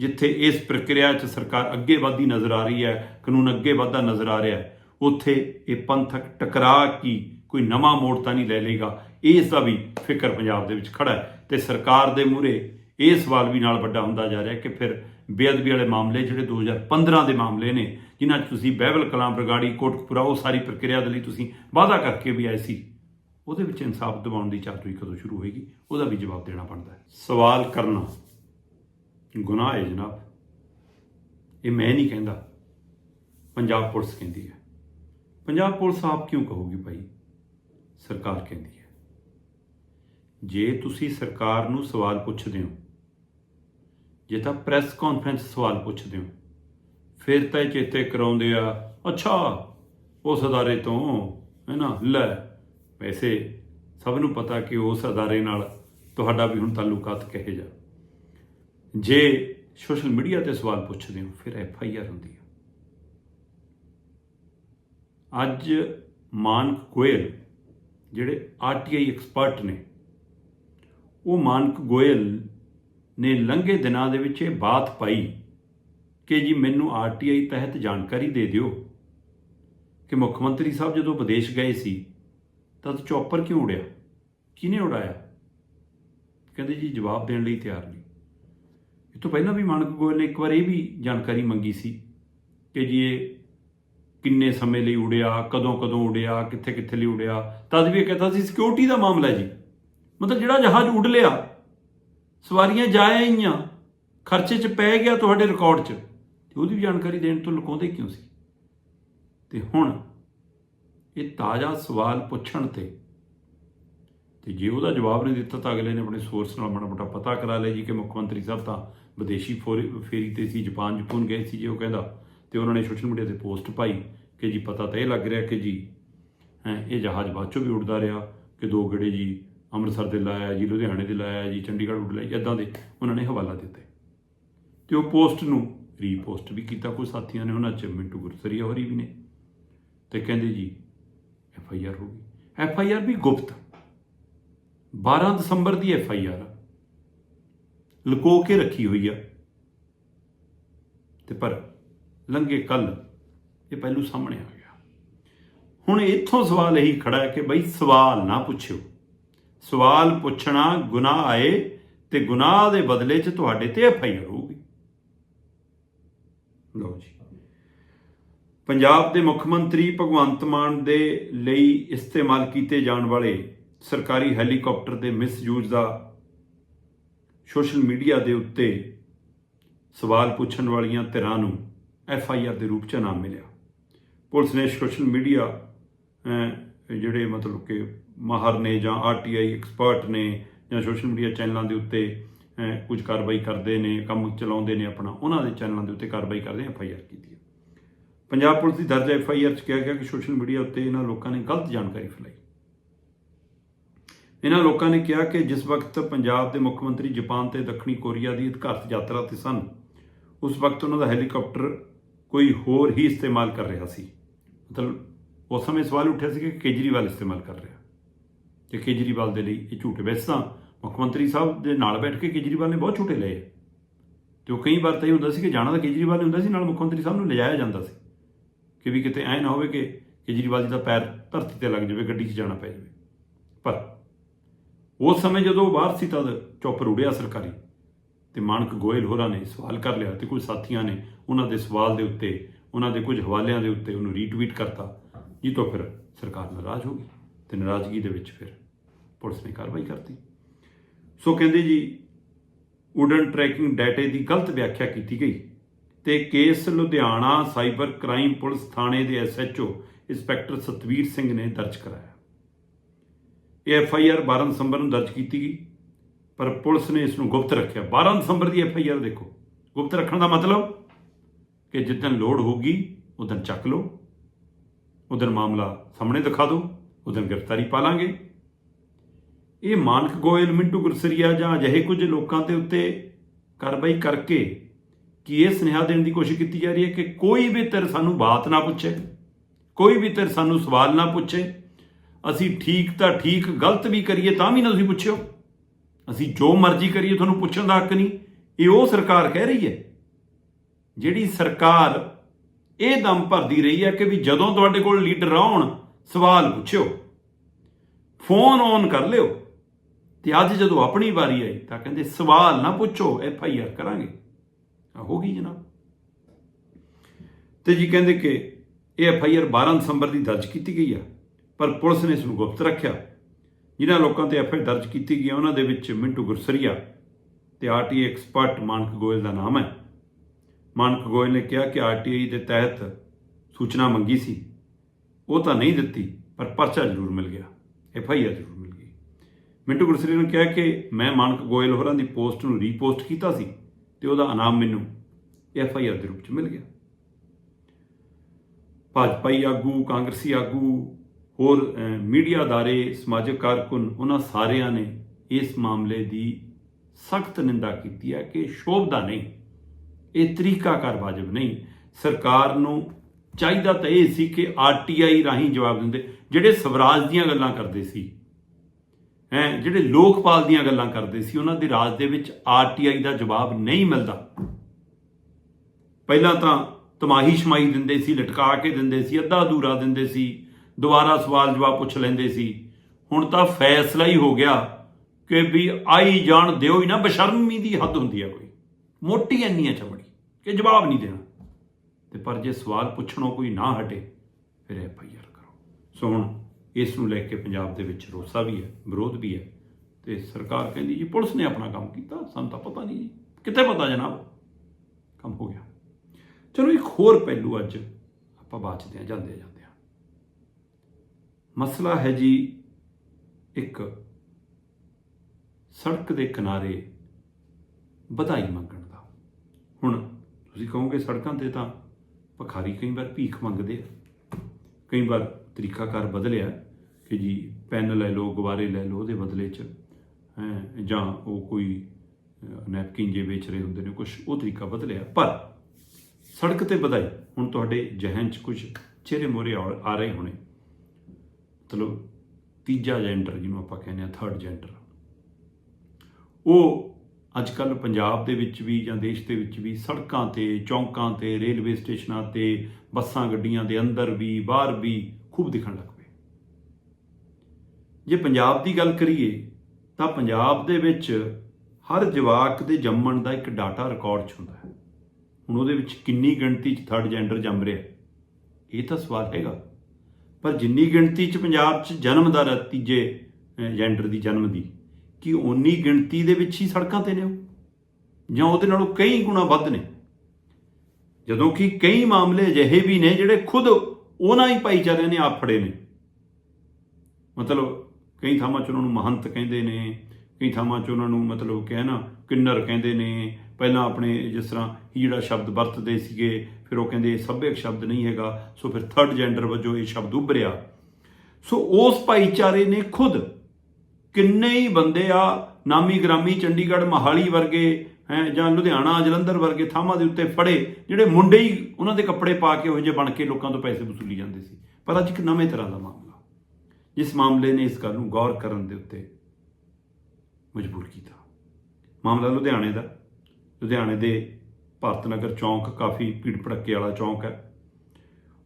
ਜਿੱਥੇ ਇਸ ਪ੍ਰਕਿਰਿਆ 'ਚ ਸਰਕਾਰ ਅੱਗੇ ਵਧਦੀ ਨਜ਼ਰ ਆ ਰਹੀ ਹੈ, ਕਾਨੂੰਨ ਅੱਗੇ ਵਧਦਾ ਨਜ਼ਰ ਆ ਰਿਹਾ ਹੈ, ਉੱਥੇ ਇਹ ਪੰਥਕ ਟਕਰਾਅ ਕੀ, ਕੋਈ ਨਵਾਂ ਮੋੜ ਤਾਂ ਨਹੀਂ ਲੈ ਲੇਗਾ ਇਸ ਦਾ ਵੀ ਫਿਕਰ ਪੰਜਾਬ ਦੇ ਵਿੱਚ ਖੜਾ ਹੈ ਤੇ ਸਰਕਾਰ ਦੇ ਮੂਹਰੇ ਇਹ ਸਵਾਲ ਵੀ ਨਾਲ ਵੱਡਾ ਹੁੰਦਾ ਜਾ ਰਿਹਾ ਕਿ ਫਿਰ ਬੇਅਦਬੀ ਵਾਲੇ ਮਾਮਲੇ ਜਿਹੜੇ 2015 ਦੇ ਮਾਮਲੇ ਨੇ, ਜਿਨ੍ਹਾਂ 'ਚ ਤੁਸੀਂ ਬਹਿਬਲ ਕਲਾਂ ਬਰਗਾੜੀ, ਕੋਟਕਪੁਰਾ, ਉਹ ਸਾਰੀ ਪ੍ਰਕਿਰਿਆ ਦੇ ਲਈ ਤੁਸੀਂ ਵਾਅਦਾ ਕਰਕੇ ਵੀ ਆਏ ਸੀ, ਉਹਦੇ ਵਿੱਚ ਇਨਸਾਫ ਦਿਵਾਉਣ ਦੀ ਚਾਤਰੀ ਕਦੋਂ ਸ਼ੁਰੂ ਹੋਏਗੀ? ਉਹਦਾ ਵੀ ਜਵਾਬ ਦੇਣਾ ਬਣਦਾ ਹੈ। ਸਵਾਲ ਕਰਨਾ ਗੁਨਾਹ ਹੈ ਜਨਾਬ। ਇਹ ਮੈਂ ਨਹੀਂ ਕਹਿੰਦਾ। ਪੰਜਾਬ ਪੁਲਿਸ ਕਹਿੰਦੀ ਹੈ। ਪੰਜਾਬ ਪੁਲਿਸ ਆਪ ਕਿਉਂ ਕਹੂਗੀ ਭਾਈ? ਸਰਕਾਰ ਕਹਿੰਦੀ ਹੈ। ਜੇ ਤੁਸੀਂ ਸਰਕਾਰ ਨੂੰ ਸਵਾਲ ਪੁੱਛਦੇ ਹੋ, ਜੇ ਤਾਂ ਪ੍ਰੈਸ ਕਾਨਫਰੰਸ ਸਵਾਲ ਪੁੱਛਦੇ ਹੋ, ਫਿਰ ਤਾਂ ਇਹ ਚੇਤੇ ਕਰਾਉਂਦੇ ਆ, ਅੱਛਾ, ਉਸ ਅਦਾਰੇ ਤੋਂ, ਹੈ ਨਾ? ਲੈ, ਵੈਸੇ ਸਭ ਨੂੰ ਪਤਾ ਕਿ ਉਸ ਅਦਾਰੇ ਨਾਲ ਤੁਹਾਡਾ ਵੀ ਹੁਣ ਤਾਲੁਕਾਤ ਕਹੇ ਜਾ ਜੇ ਸੋਸ਼ਲ ਮੀਡੀਆ ਤੇ ਸਵਾਲ ਪੁੱਛਦੇ ਹੋ, ਫਿਰ ਐਫ ਆਈ ਆਰ ਹੁੰਦੀ ਹੈ। ਅੱਜ ਮਾਨਕ ਗੋਇਲ, ਜਿਹੜੇ ਆਰਟੀਆਈ ਐਕਸਪਰਟ ਨੇ, ਉਹ ਮਾਨਕ ਗੋਇਲ ਨੇ ਲੰਘੇ ਦਿਨਾਂ ਦੇ ਵਿੱਚ ਇਹ ਬਾਤ ਪਾਈ ਕਿ ਜੀ ਮੈਨੂੰ ਆਰਟੀਆਈ ਤਹਿਤ ਜਾਣਕਾਰੀ ਦੇ ਦਿਓ ਕਿ ਮੁੱਖ ਮੰਤਰੀ ਸਾਹਿਬ ਜਦੋਂ ਵਿਦੇਸ਼ ਗਏ ਸੀ, ਤਾਂ ਚੌਪਰ ਕਿਉਂ ਉੜਿਆ? ਕਿਹਨੇ ਉਡਾਇਆ? ਕਹਿੰਦੇ ਜੀ ਜਵਾਬ ਦੇਣ ਲਈ ਤਿਆਰ ਨਹੀਂ। ਇਹ ਤੋਂ ਪਹਿਲਾਂ ਵੀ ਮਾਨਕ ਗੋਇਲ ਨੇ ਇੱਕ ਵਾਰ ਇਹ ਵੀ ਜਾਣਕਾਰੀ ਮੰਗੀ ਸੀ ਕਿ ਜੀ ਇਹ ਕਿੰਨੇ ਸਮੇਂ ਲਈ ਉੜਿਆ, ਕਦੋਂ ਕਦੋਂ ਉੜਿਆ, ਕਿੱਥੇ ਕਿੱਥੇ ਲਈ ਉੜਿਆ। ਤਦ ਵੀ ਇਹ ਕਹਿੰਦਾ ਸੀ ਸਿਕਿਉਰਿਟੀ ਦਾ ਮਾਮਲਾ ਜੀ। ਮਤਲਬ ਜਿਹੜਾ ਜਹਾਜ਼ ਉੱਡ ਲਿਆ, ਸਵਾਰੀਆਂ ਜਾਇਆ ਆਈਆਂ, ਖਰਚੇ 'ਚ ਪੈ ਗਿਆ ਤੁਹਾਡੇ ਰਿਕਾਰਡ 'ਚ, ਤੇ ਉਹਦੀ ਵੀ ਜਾਣਕਾਰੀ ਦੇਣ ਤੋਂ ਲੁਕਾਉਂਦੇ ਕਿਉਂ ਸੀ? ਤੇ ਹੁਣ ਇਹ ਤਾਜ਼ਾ ਸਵਾਲ ਪੁੱਛਣ ਤੇ ਤੇ ਜੇ ਉਹਦਾ ਜਵਾਬ ਨਹੀਂ ਦਿੱਤਾ ਤਾਂ ਅਗਲੇ ਨੇ ਆਪਣੇ ਸੋਰਸ ਨਾਲ ਮਾੜਾ ਮੋਟਾ ਪਤਾ ਕਰਾ ਲਿਆ ਜੀ ਕਿ ਮੁੱਖ ਮੰਤਰੀ ਸਾਹਿਬ ਤਾਂ ਵਿਦੇਸ਼ੀ ਫੋਰੀ- ਫੇਰੀ ਤੇ ਸੀ, ਜਾਪਾਨ ਜਪੂਨ ਗਏ ਸੀ ਜੀ ਉਹ ਕਹਿੰਦਾ। ਤੇ ਉਹਨਾਂ ਨੇ ਸੋਸ਼ਲ ਮੀਡੀਆ ਤੇ ਪੋਸਟ ਪਾਈ ਕਿ ਜੀ ਪਤਾ ਤਾਂ ਇਹ ਲੱਗ ਰਿਹਾ ਕਿ ਜੀ, ਹੈਂ, ਇਹ ਜਹਾਜ਼ ਬਾਅਦ ਚੋਂ ਵੀ ਉੱਡਦਾ ਰਿਹਾ ਕਿ ਦੋ ਗੜੇ ਜੀ ਅੰਮ੍ਰਿਤਸਰ ਦੇ ਲਾਇਆ, ਜੀ ਲੁਧਿਆਣੇ ਦੇ ਲਾਇਆ, ਜੀ ਚੰਡੀਗੜ੍ਹ ਉੱਡ ਲਿਆ ਇਦਾਂ ਦੇ ਉਹਨਾਂ ਨੇ ਹਵਾਲਾ ਦਿੱਤੇ। ਤੇ ਉਹ ਪੋਸਟ ਨੂੰ ਰੀਪੋਸਟ ਵੀ ਕੀਤਾ, ਕੋਈ ਸਾਥੀਆਂ ਨੇ ਉਹਨਾਂ ਚ, ਮਿੰਟੂ ਗੁਰਸਰੀਆ ਹੋਰੀ ਵੀ ਨੇ। ਤੇ ਕਹਿੰਦੇ ਜੀ, ਐਫ ਆਈ ਆਰ ਹੋ ਗਈ। ਐਫ ਆਈ ਆਰ ਵੀ ਗੁਪਤ। 12 ਦਸੰਬਰ ਦੀ ਐਫ ਆਈ ਆਰ ਲੁਕੋ ਕੇ ਰੱਖੀ ਹੋਈ ਆ। ਤੇ ਪਰ ਲੰਘੇ ਕੱਲ ਇਹ ਪਹਿਲੂ ਸਾਹਮਣੇ ਆ ਗਿਆ। ਹੁਣ ਇੱਥੋਂ ਸਵਾਲ ਇਹੀ ਖੜਾ ਹੈ ਕਿ ਬਈ ਸਵਾਲ ਨਾ ਪੁੱਛਿਓ। ਸਵਾਲ ਪੁੱਛਣਾ ਗੁਨਾਹ ਆਏ ਤੇ ਗੁਨਾਹ ਦੇ ਬਦਲੇ 'ਚ ਤੁਹਾਡੇ ਤੇ ਐਫ ਆਈ ਆਰ ਹੋਊਗੀ। ਲਓ ਜੀ। ਪੰਜਾਬ ਦੇ ਮੁੱਖ ਮੰਤਰੀ ਭਗਵੰਤ ਮਾਨ ਦੇ ਲਈ ਇਸਤੇਮਾਲ ਕੀਤੇ ਜਾਣ ਵਾਲੇ ਸਰਕਾਰੀ ਹੈਲੀਕਾਪਟਰ ਦੇ ਮਿਸਯੂਜ਼ ਦਾ ਸੋਸ਼ਲ ਮੀਡੀਆ ਦੇ ਉੱਤੇ ਸਵਾਲ ਪੁੱਛਣ ਵਾਲੀਆਂ ਧਿਰਾਂ ਨੂੰ ਐਫ ਆਈ ਆਰ ਦੇ ਰੂਪ 'ਚ ਨਾਮ ਮਿਲਿਆ। ਪੁਲਿਸ ਨੇ ਸੋਸ਼ਲ ਮੀਡੀਆ ਜਿਹੜੇ ਮਤਲਬ ਕਿ ਮਾਹਰ ਨੇ ਜਾਂ ਆਰਟੀਆਈ ਐਕਸਪਰਟ ਨੇ ਜਾਂ ਸੋਸ਼ਲ ਮੀਡੀਆ ਚੈਨਲਾਂ ਦੇ ਉੱਤੇ ਕੁਝ ਕਾਰਵਾਈ ਕਰਦੇ ਨੇ, ਕੰਮ ਚਲਾਉਂਦੇ ਨੇ ਆਪਣਾ, ਉਹਨਾਂ ਦੇ ਚੈਨਲਾਂ ਦੇ ਉੱਤੇ ਕਾਰਵਾਈ ਕਰਦੇ ਐਫ ਆਈ ਆਰ ਕੀਤੀ ਹੈ। ਪੰਜਾਬ ਪੁਲਿਸ ਦੀ ਦਰਜ ਐਫ ਆਈ ਆਰ 'ਚ ਕਿਹਾ ਗਿਆ ਕਿ ਸੋਸ਼ਲ ਮੀਡੀਆ ਉੱਤੇ ਇਹਨਾਂ ਲੋਕਾਂ ਨੇ ਗਲਤ ਜਾਣਕਾਰੀ ਫੈਲਾਈ। ਇਹਨਾਂ ਲੋਕਾਂ ਨੇ ਕਿਹਾ ਕਿ ਜਿਸ ਵਕਤ ਪੰਜਾਬ ਦੇ ਮੁੱਖ ਮੰਤਰੀ ਜਾਪਾਨ ਤੇ ਦੱਖਣੀ ਕੋਰੀਆ ਦੀ ਅਧਿਕਾਰਤ ਯਾਤਰਾ ਤੇ ਸਨ, ਉਸ ਵਕਤ ਉਹਨਾਂ ਦਾ ਹੈਲੀਕਾਪਟਰ ਕੋਈ ਹੋਰ ਹੀ ਇਸਤੇਮਾਲ ਕਰ ਰਿਹਾ ਸੀ। ਮਤਲਬ ਉਸ ਸਮੇਂ ਸਵਾਲ ਉੱਠਿਆ ਸੀ ਕਿ ਕੇਜਰੀਵਾਲ ਇਸਤੇਮਾਲ ਕਰ ਰਿਹਾ। ਤੇ ਕੇਜਰੀਵਾਲ ਦੇ ਲਈ ਇਹ ਝੂਠੇ ਵੈਸੇ ਤਾਂ ਮੁੱਖ ਮੰਤਰੀ ਸਾਹਿਬ ਦੇ ਨਾਲ ਬੈਠ ਕੇ ਕੇਜਰੀਵਾਲ ਨੇ ਬਹੁਤ ਝੂਠੇ ਲਏ। ਤੇ ਉਹ ਕਈ ਵਾਰ ਤਾਂ ਇਹ ਹੁੰਦਾ ਸੀ ਕਿ ਜਾਣਾ ਤਾਂ ਕੇਜਰੀਵਾਲ ਨੇ ਹੁੰਦਾ ਸੀ, ਨਾਲ ਮੁੱਖ ਮੰਤਰੀ ਸਾਹਿਬ ਨੂੰ ਲਿਜਾਇਆ ਜਾਂਦਾ ਸੀ ਕਿ ਵੀ ਕਿਤੇ ਐ ਨਾ ਹੋਵੇ ਕਿ ਕੇਜਰੀਵਾਲ ਜੀ ਦਾ ਪੈਰ ਧਰਤੀ ਤੇ ਲੱਗ ਜਾਵੇ, ਗੱਡੀ 'ਚ ਜਾਣਾ ਪੈ ਜਾਵੇ। ਪਰ ਉਸ ਸਮੇਂ ਜਦੋਂ ਉਹ ਬਾਹਰ ਸੀ ਤਦ ਚੌਪਰ ਉੜਿਆ ਸਰਕਾਰੀ ਤੇ ਮਾਨਕ ਗੋਇਲ ਹੋਰਾਂ ਨੇ ਸਵਾਲ ਕਰ ਲਿਆ ਤੇ ਕੁਝ ਸਾਥੀਆਂ ਨੇ ਉਹਨਾਂ ਦੇ ਸਵਾਲ ਦੇ ਉੱਤੇ, ਉਹਨਾਂ ਦੇ ਕੁਝ ਹਵਾਲਿਆਂ ਦੇ ਉੱਤੇ ਉਹਨੂੰ ਰੀਟਵੀਟ ਕਰਤਾ। ਜੀ ਤੋਂ ਫਿਰ ਸਰਕਾਰ ਨਾਰਾਜ਼ ਹੋ ਗਈ ਤੇ ਨਾਰਾਜ਼ਗੀ ਦੇ ਵਿੱਚ ਫਿਰ ਪੁਲਿਸ ਨੇ ਕਾਰਵਾਈ ਕਰਤੀ। ਸੋ ਕਹਿੰਦੇ ਜੀ ਉਡਨ ਟਰੈਕਿੰਗ ਡਾਟੇ ਦੀ ਗਲਤ ਵਿਆਖਿਆ ਕੀਤੀ ਗਈ ਤੇ case Ludhiana cyber crime police ਥਾਣੇ ਦੇ ਐਸਐਚਓ ਇੰਸਪੈਕਟਰ ਸਤਵੀਰ ਸਿੰਘ ਨੇ ਦਰਜ ਕਰਾਇਆ। ਇਹ ਐਫ ਆਈ ਆਰ 12 ਦਸੰਬਰ ਨੂੰ ਦਰਜ ਕੀਤੀ ਗਈ। ਪਰ ਪੁਲਿਸ ਨੇ ਇਸ ਨੂੰ ਗੁਪਤ ਰੱਖਿਆ। 12 ਦਸੰਬਰ ਦੀ ਐਫ ਆਈ ਆਰ ਦੇਖੋ। ਗੁਪਤ ਰੱਖਣ ਦਾ ਮਤਲਬ ਕਿ ਜਿੱਦਣ ਲੋੜ ਹੋਗੀ ਉਦੋਂ ਚੱਕ ਲਓ। ਉਦੋਂ ਮਾਮਲਾ ਸਾਹਮਣੇ ਦਿਖਾ ਦਿਓ। ਉਦੋਂ ਗ੍ਰਿਫਤਾਰੀ ਪਾ ਲਾਂਗੇ। ਇਹ ਮਾਨਕ ਗੋਇਲ, ਮਿੰਟੂ ਗੁਰਸਰੀਆ ਜਾਂ ਅਜਿਹੇ ਕੁਝ ਲੋਕਾਂ ਦੇ ਉੱਤੇ ਕਾਰਵਾਈ ਕਰਕੇ ਕੀ ਇਹ ਸੁਨੇਹਾ ਦੇਣ ਦੀ ਕੋਸ਼ਿਸ਼ ਕੀਤੀ ਜਾ ਰਹੀ ਹੈ ਕਿ ਕੋਈ ਵੀ ਤੇਰ ਸਾਨੂੰ ਬਾਤ ਨਾ ਪੁੱਛੇ, ਕੋਈ ਵੀ ਤੇਰ ਸਾਨੂੰ ਸਵਾਲ ਨਾ ਪੁੱਛੇ ਅਸੀਂ ਠੀਕ ਤਾਂ ਠੀਕ, ਗਲਤ ਵੀ ਕਰੀਏ ਤਾਂ ਵੀ ਨਾ ਤੁਸੀਂ ਪੁੱਛਿਓ। ਅਸੀਂ ਜੋ ਮਰਜ਼ੀ ਕਰੀਏ, ਤੁਹਾਨੂੰ ਪੁੱਛਣ ਦਾ ਹੱਕ ਨਹੀਂ। ਇਹ ਉਹ ਸਰਕਾਰ ਕਹਿ ਰਹੀ ਹੈ, ਜਿਹੜੀ ਸਰਕਾਰ ਇਹ ਦਮ ਭਰਦੀ ਰਹੀ ਹੈ ਕਿ ਵੀ ਜਦੋਂ ਤੁਹਾਡੇ ਕੋਲ ਲੀਡਰ ਆਉਣ, ਸਵਾਲ ਪੁੱਛਿਓ, ਫੋਨ ਔਨ ਕਰ ਲਿਓ, ਤੇ ਅੱਜ ਜਦੋਂ ਆਪਣੀ ਵਾਰੀ ਆਈ ਤਾਂ ਕਹਿੰਦੇ, ਸਵਾਲ ਨਾ ਪੁੱਛੋ, ਐਫ ਆਈ ਆਰ ਕਰਾਂਗੇ। ਆ ਹੋ ਗਈ ਜਨਾਬ। ਤੇ ਜੀ ਕਹਿੰਦੇ ਕਿ ਇਹ ਐਫ ਆਈ ਆਰ 12 ਦਸੰਬਰ ਦੀ ਦਰਜ ਕੀਤੀ ਗਈ ਆ। ਪਰ ਪੁਲਿਸ ਨੇ ਇਸ ਨੂੰ ਗੁਪਤ ਰੱਖਿਆ। ਜਿਨ੍ਹਾਂ ਲੋਕਾਂ ਤੇ ਐਫ ਆਈ ਦਰਜ ਕੀਤੀ ਗਈ ਉਹਨਾਂ ਦੇ ਵਿੱਚ ਮਿੰਟੂ ਗੁਰਸਰੀਆ ਤੇ ਆਰਟੀ ਐਕਸਪਰਟ ਮਾਨਕ ਗੋਇਲ ਦਾ ਨਾਮ ਹੈ। ਮਾਨਕ ਗੋਇਲ ਨੇ ਕਿਹਾ ਕਿ ਆਰਟੀਆਈ ਦੇ ਤਹਿਤ ਸੂਚਨਾ ਮੰਗੀ ਸੀ। ਉਹ ਤਾਂ ਨਹੀਂ ਦਿੱਤੀ, ਪਰ ਪਰਚਾ ਜ਼ਰੂਰ ਮਿਲ ਗਿਆ। ਐਫ ਆਈ ਆਰ ਜ਼ਰੂਰ ਮਿਲ ਗਈ। ਮਿੰਟੂ ਗੁਰਸਰੀ ਨੇ ਕਿਹਾ ਕਿ ਮੈਂ ਮਾਨਕ ਗੋਇਲ ਹੋਰਾਂ ਦੀ ਪੋਸਟ ਨੂੰ ਰੀਪੋਸਟ ਕੀਤਾ ਸੀ ਤੇ ਉਹਦਾ ਇਨਾਮ ਮੈਨੂੰ ਐਫ ਆਈ ਆਰ ਦੇ ਰੂਪ ਚ ਮਿਲ ਗਿਆ। ਭਾਜਪਾਈ ਆਗੂ, ਕਾਂਗਰਸੀ ਆਗੂ ਹੋਰ ਅਹ, ਮੀਡੀਆ ਅਦਾਰੇ ਸਮਾਜਿਕ ਕਾਰਕੁਨ ਉਹਨਾਂ ਸਾਰਿਆਂ ਨੇ ਇਸ ਮਾਮਲੇ ਦੀ ਸਖਤ ਨਿੰਦਾ ਕੀਤੀ ਹੈ ਕਿ ਸ਼ੋਭਦਾ ਨਹੀਂ ਇਹ ਤਰੀਕਾਕਾਰ ਵਾਜਬ ਨਹੀਂ। ਸਰਕਾਰ ਨੂੰ ਚਾਹੀਦਾ ਤਾਂ ਇਹ ਸੀ ਕਿ ਆਰਟੀਆਈ ਰਾਹੀਂ ਜਵਾਬ ਦਿੰਦੇ ਜਿਹੜੇ ਸਵਰਾਜ ਦੀਆਂ ਗੱਲਾਂ ਕਰਦੇ ਸੀ ਹੈ ਜਿਹੜੇ ਲੋਕਪਾਲ ਦੀਆਂ ਗੱਲਾਂ ਕਰਦੇ ਸੀ ਉਹਨਾਂ ਦੇ ਰਾਜ ਦੇ ਵਿੱਚ ਆਰਟੀਆਈ ਦਾ ਜਵਾਬ ਨਹੀਂ ਮਿਲਦਾ। ਪਹਿਲਾਂ ਤਾਂ ਤਮਾਹੀ ਸ਼ਮਾਈ ਦਿੰਦੇ ਸੀ ਲਟਕਾ ਕੇ ਦਿੰਦੇ ਸੀ ਅੱਧਾ ਅਧੂਰਾ ਦਿੰਦੇ ਸੀ ਦੁਬਾਰਾ ਸਵਾਲ ਜਵਾਬ ਪੁੱਛ ਲੈਂਦੇ ਸੀ। ਹੁਣ ਤਾਂ ਫੈਸਲਾ ਹੀ ਹੋ ਗਿਆ ਕਿ ਵੀ ਆਈ ਜਾਣ ਦਿਓ ਹੀ ਨਾ, ਬਸ਼ਰਮੀ ਦੀ ਹੱਦ ਹੁੰਦੀ ਹੈ ਕੋਈ। ਮੋਟੀ ਇੰਨੀ ਹੈ ਚਮੜੀ, ਕਿ ਜਵਾਬ ਨਹੀਂ ਦੇਣਾ। ਤੇ ਪਰ ਜੇ ਸਵਾਲ ਪੁੱਛਣੋਂ ਕੋਈ ਨਾ ਹਟੇ, ਫਿਰ ਐਫ ਆਈ ਆਰ ਕਰੋ। ਸੋ ਹੁਣ ਇਸ ਨੂੰ ਲੈ ਕੇ ਪੰਜਾਬ ਦੇ ਵਿੱਚ ਰੋਸਾ ਵੀ ਹੈ, ਵਿਰੋਧ ਵੀ ਹੈ। ਤੇ ਸਰਕਾਰ ਕਹਿੰਦੀ ਜੀ, ਪੁਲਿਸ ਨੇ ਆਪਣਾ ਕੰਮ ਕੀਤਾ, ਸਾਨੂੰ ਤਾਂ ਪਤਾ ਨਹੀਂ ਜੀ। ਕਿੱਥੇ ਪਤਾ ਜਨਾਬ? ਕੰਮ ਹੋ ਗਿਆ। ਚਲੋ ਇੱਕ ਹੋਰ ਪਹਿਲੂ ਅੱਜ ਆਪਾਂ ਬਾਚਦੇ ਹਾਂ, ਜਾਂਦੇ ਜਾਂਦੇ ਮਸਲਾ ਹੈ ਜੀ ਇੱਕ ਸੜਕ ਦੇ ਕਿਨਾਰੇ ਵਧਾਈ ਮੰਗਣ ਦਾ। ਹੁਣ ਤੁਸੀਂ ਕਹੋਗੇ ਸੜਕਾਂ ਤੇ ਤਾਂ ਭਖਾਰੀ ਕਈ ਵਾਰ ਭੀਖ ਮੰਗਦੇ ਆ। ਕਈ ਵਾਰ ਤਰੀਕਾਕਾਰ ਬਦਲਿਆ ਕਿ ਜੀ ਪੈਨ ਲੈ ਲਓ, ਗੁਬਾਰੇ ਲੈ ਲਓ ਉਹਦੇ ਬਦਲੇ 'ਚ, ਹੈਂ, ਜਾਂ ਉਹ ਕੋਈ ਨੈਪਕਿਨ ਜੇ ਵੇਚ ਰਹੇ ਹੁੰਦੇ ਨੇ ਕੁਝ ਉਹ ਤਰੀਕਾ ਬਦਲਿਆ। ਪਰ ਸੜਕ ਤੇ ਵਧਾਈ, ਹੁਣ ਤੁਹਾਡੇ ਜਹਨ 'ਚ ਕੁਝ ਚਿਹਰੇ ਮੋਰੇ ਆ ਰਹੇ ਹੋਣੇ। ਮਤਲਬ ਤੀਜਾ ਜੈਂਡਰ ਜਿਹਨੂੰ ਆਪਾਂ ਕਹਿੰਦੇ ਆ ਥਰਡ ਜੈਂਡਰ ਉਹ ਅੱਜ ਕੱਲ ਪੰਜਾਬ ਦੇ ਵਿੱਚ ਵੀ ਜਾਂ ਦੇਸ਼ ਦੇ ਵਿੱਚ ਵੀ ਸੜਕਾਂ ਤੇ, ਚੌਂਕਾਂ ਤੇ, ਰੇਲਵੇ ਸਟੇਸ਼ਨਾਂ ਤੇ, ਬੱਸਾਂ, ਗੱਡੀਆਂ ਦੇ ਅੰਦਰ ਵੀ, ਬਾਹਰ ਵੀ ਖੂਬ ਦਿਖਣ ਲੱਗ ਪਏ। ਜੇ ਪੰਜਾਬ ਦੀ ਗੱਲ ਕਰੀਏ, ਤਾਂ ਪੰਜਾਬ ਦੇ ਵਿੱਚ ਹਰ ਜਵਾਕ ਦੇ ਜੰਮਣ ਦਾ ਇੱਕ ਡਾਟਾ ਰਿਕਾਰਡ 'ਚ ਹੁੰਦਾ ਹੈ। ਹੁਣ ਉਹਦੇ ਵਿੱਚ ਕਿੰਨੀ ਗਿਣਤੀ 'ਚ ਥਰਡ ਜੈਂਡਰ ਜੰਮ ਰਿਹਾ ਇਹ ਤਾਂ ਸਵਾਲ ਹੈਗਾ। ਪਰ ਜਿੰਨੀ ਗਿਣਤੀ 'ਚ ਪੰਜਾਬ 'ਚ ਜਨਮ ਦਰ ਤੀਜੇ ਜੈਂਡਰ ਦੀ ਜਨਮ ਦੀ, ਕਿ ਉਨੀ ਗਿਣਤੀ ਦੇ ਵਿੱਚ ਹੀ ਸੜਕਾਂ ਤੇ ਨੇ ਉਹ? ਜਾਂ ਉਹਦੇ ਨਾਲੋਂ ਕਈ ਗੁਣਾ ਵੱਧ ਨੇ? ਜਦੋਂ ਕਿ ਕਈ ਮਾਮਲੇ ਅਜਿਹੇ ਵੀ ਨੇ ਜਿਹੜੇ ਖੁਦ ਉਹਨਾਂ ਹੀ ਭਾਈਚਾਰਿਆਂ ਨੇ ਆਪ ਫੜੇ ਨੇ। ਮਤਲਬ ਕਈ ਥਾਵਾਂ 'ਚ ਉਹਨਾਂ ਨੂੰ ਮਹੰਤ ਕਹਿੰਦੇ ਨੇ, ਕਈ ਥਾਵਾਂ 'ਚ ਉਹਨਾਂ ਨੂੰ ਮਤਲਬ ਕਹਿ ਨਾ, ਕਿੰਨਰ ਕਹਿੰਦੇ ਨੇ ਪਹਿਲਾਂ ਆਪਣੇ ਜਿਸ ਤਰ੍ਹਾਂ ਹੀ ਜਿਹੜਾ ਸ਼ਬਦ ਵਰਤਦੇ ਸੀਗੇ, ਫਿਰ ਉਹ ਕਹਿੰਦੇ ਇਹ ਸੱਭਿਅਕ ਸ਼ਬਦ ਨਹੀਂ ਹੈਗਾ, ਸੋ ਫਿਰ ਥਰਡ ਜੈਂਡਰ ਵਜੋਂ ਇਹ ਸ਼ਬਦ ਉੱਭਰਿਆ। ਸੋ ਉਸ ਭਾਈਚਾਰੇ ਨੇ ਖੁਦ ਕਿੰਨੇ ਹੀ ਬੰਦੇ ਆ, ਨਾਮੀ ਗ੍ਰਾਮੀ ਚੰਡੀਗੜ੍ਹ ਮਹਾਲੀ ਵਰਗੇ, ਹੈ, ਜਾਂ ਲੁਧਿਆਣਾ, ਜਲੰਧਰ ਵਰਗੇ ਥਾਵਾਂ ਦੇ ਉੱਤੇ ਫੜੇ, ਜਿਹੜੇ ਮੁੰਡੇ ਹੀ ਉਹਨਾਂ ਦੇ ਕੱਪੜੇ ਪਾ ਕੇ ਉਹ ਜਿਹੇ ਬਣ ਕੇ ਲੋਕਾਂ ਤੋਂ ਪੈਸੇ ਵਸੂਲੀ ਜਾਂਦੇ ਸੀ। ਪਰ ਅੱਜ ਇੱਕ ਨਵੇਂ ਤਰ੍ਹਾਂ ਦਾ ਮਾਮਲਾ, ਜਿਸ ਮਾਮਲੇ ਨੇ ਇਸ ਗੱਲ ਨੂੰ ਗੌਰ ਕਰਨ ਦੇ ਉੱਤੇ ਮਜਬੂਰ ਕੀਤਾ। ਮਾਮਲਾ ਲੁਧਿਆਣੇ ਦਾ। ਲੁਧਿਆਣੇ ਦੇ ਭਾਰਤ ਨਗਰ ਚੌਂਕ ਕਾਫੀ ਭੀੜ ਭੜੱਕੇ ਵਾਲਾ ਚੌਂਕ ਹੈ।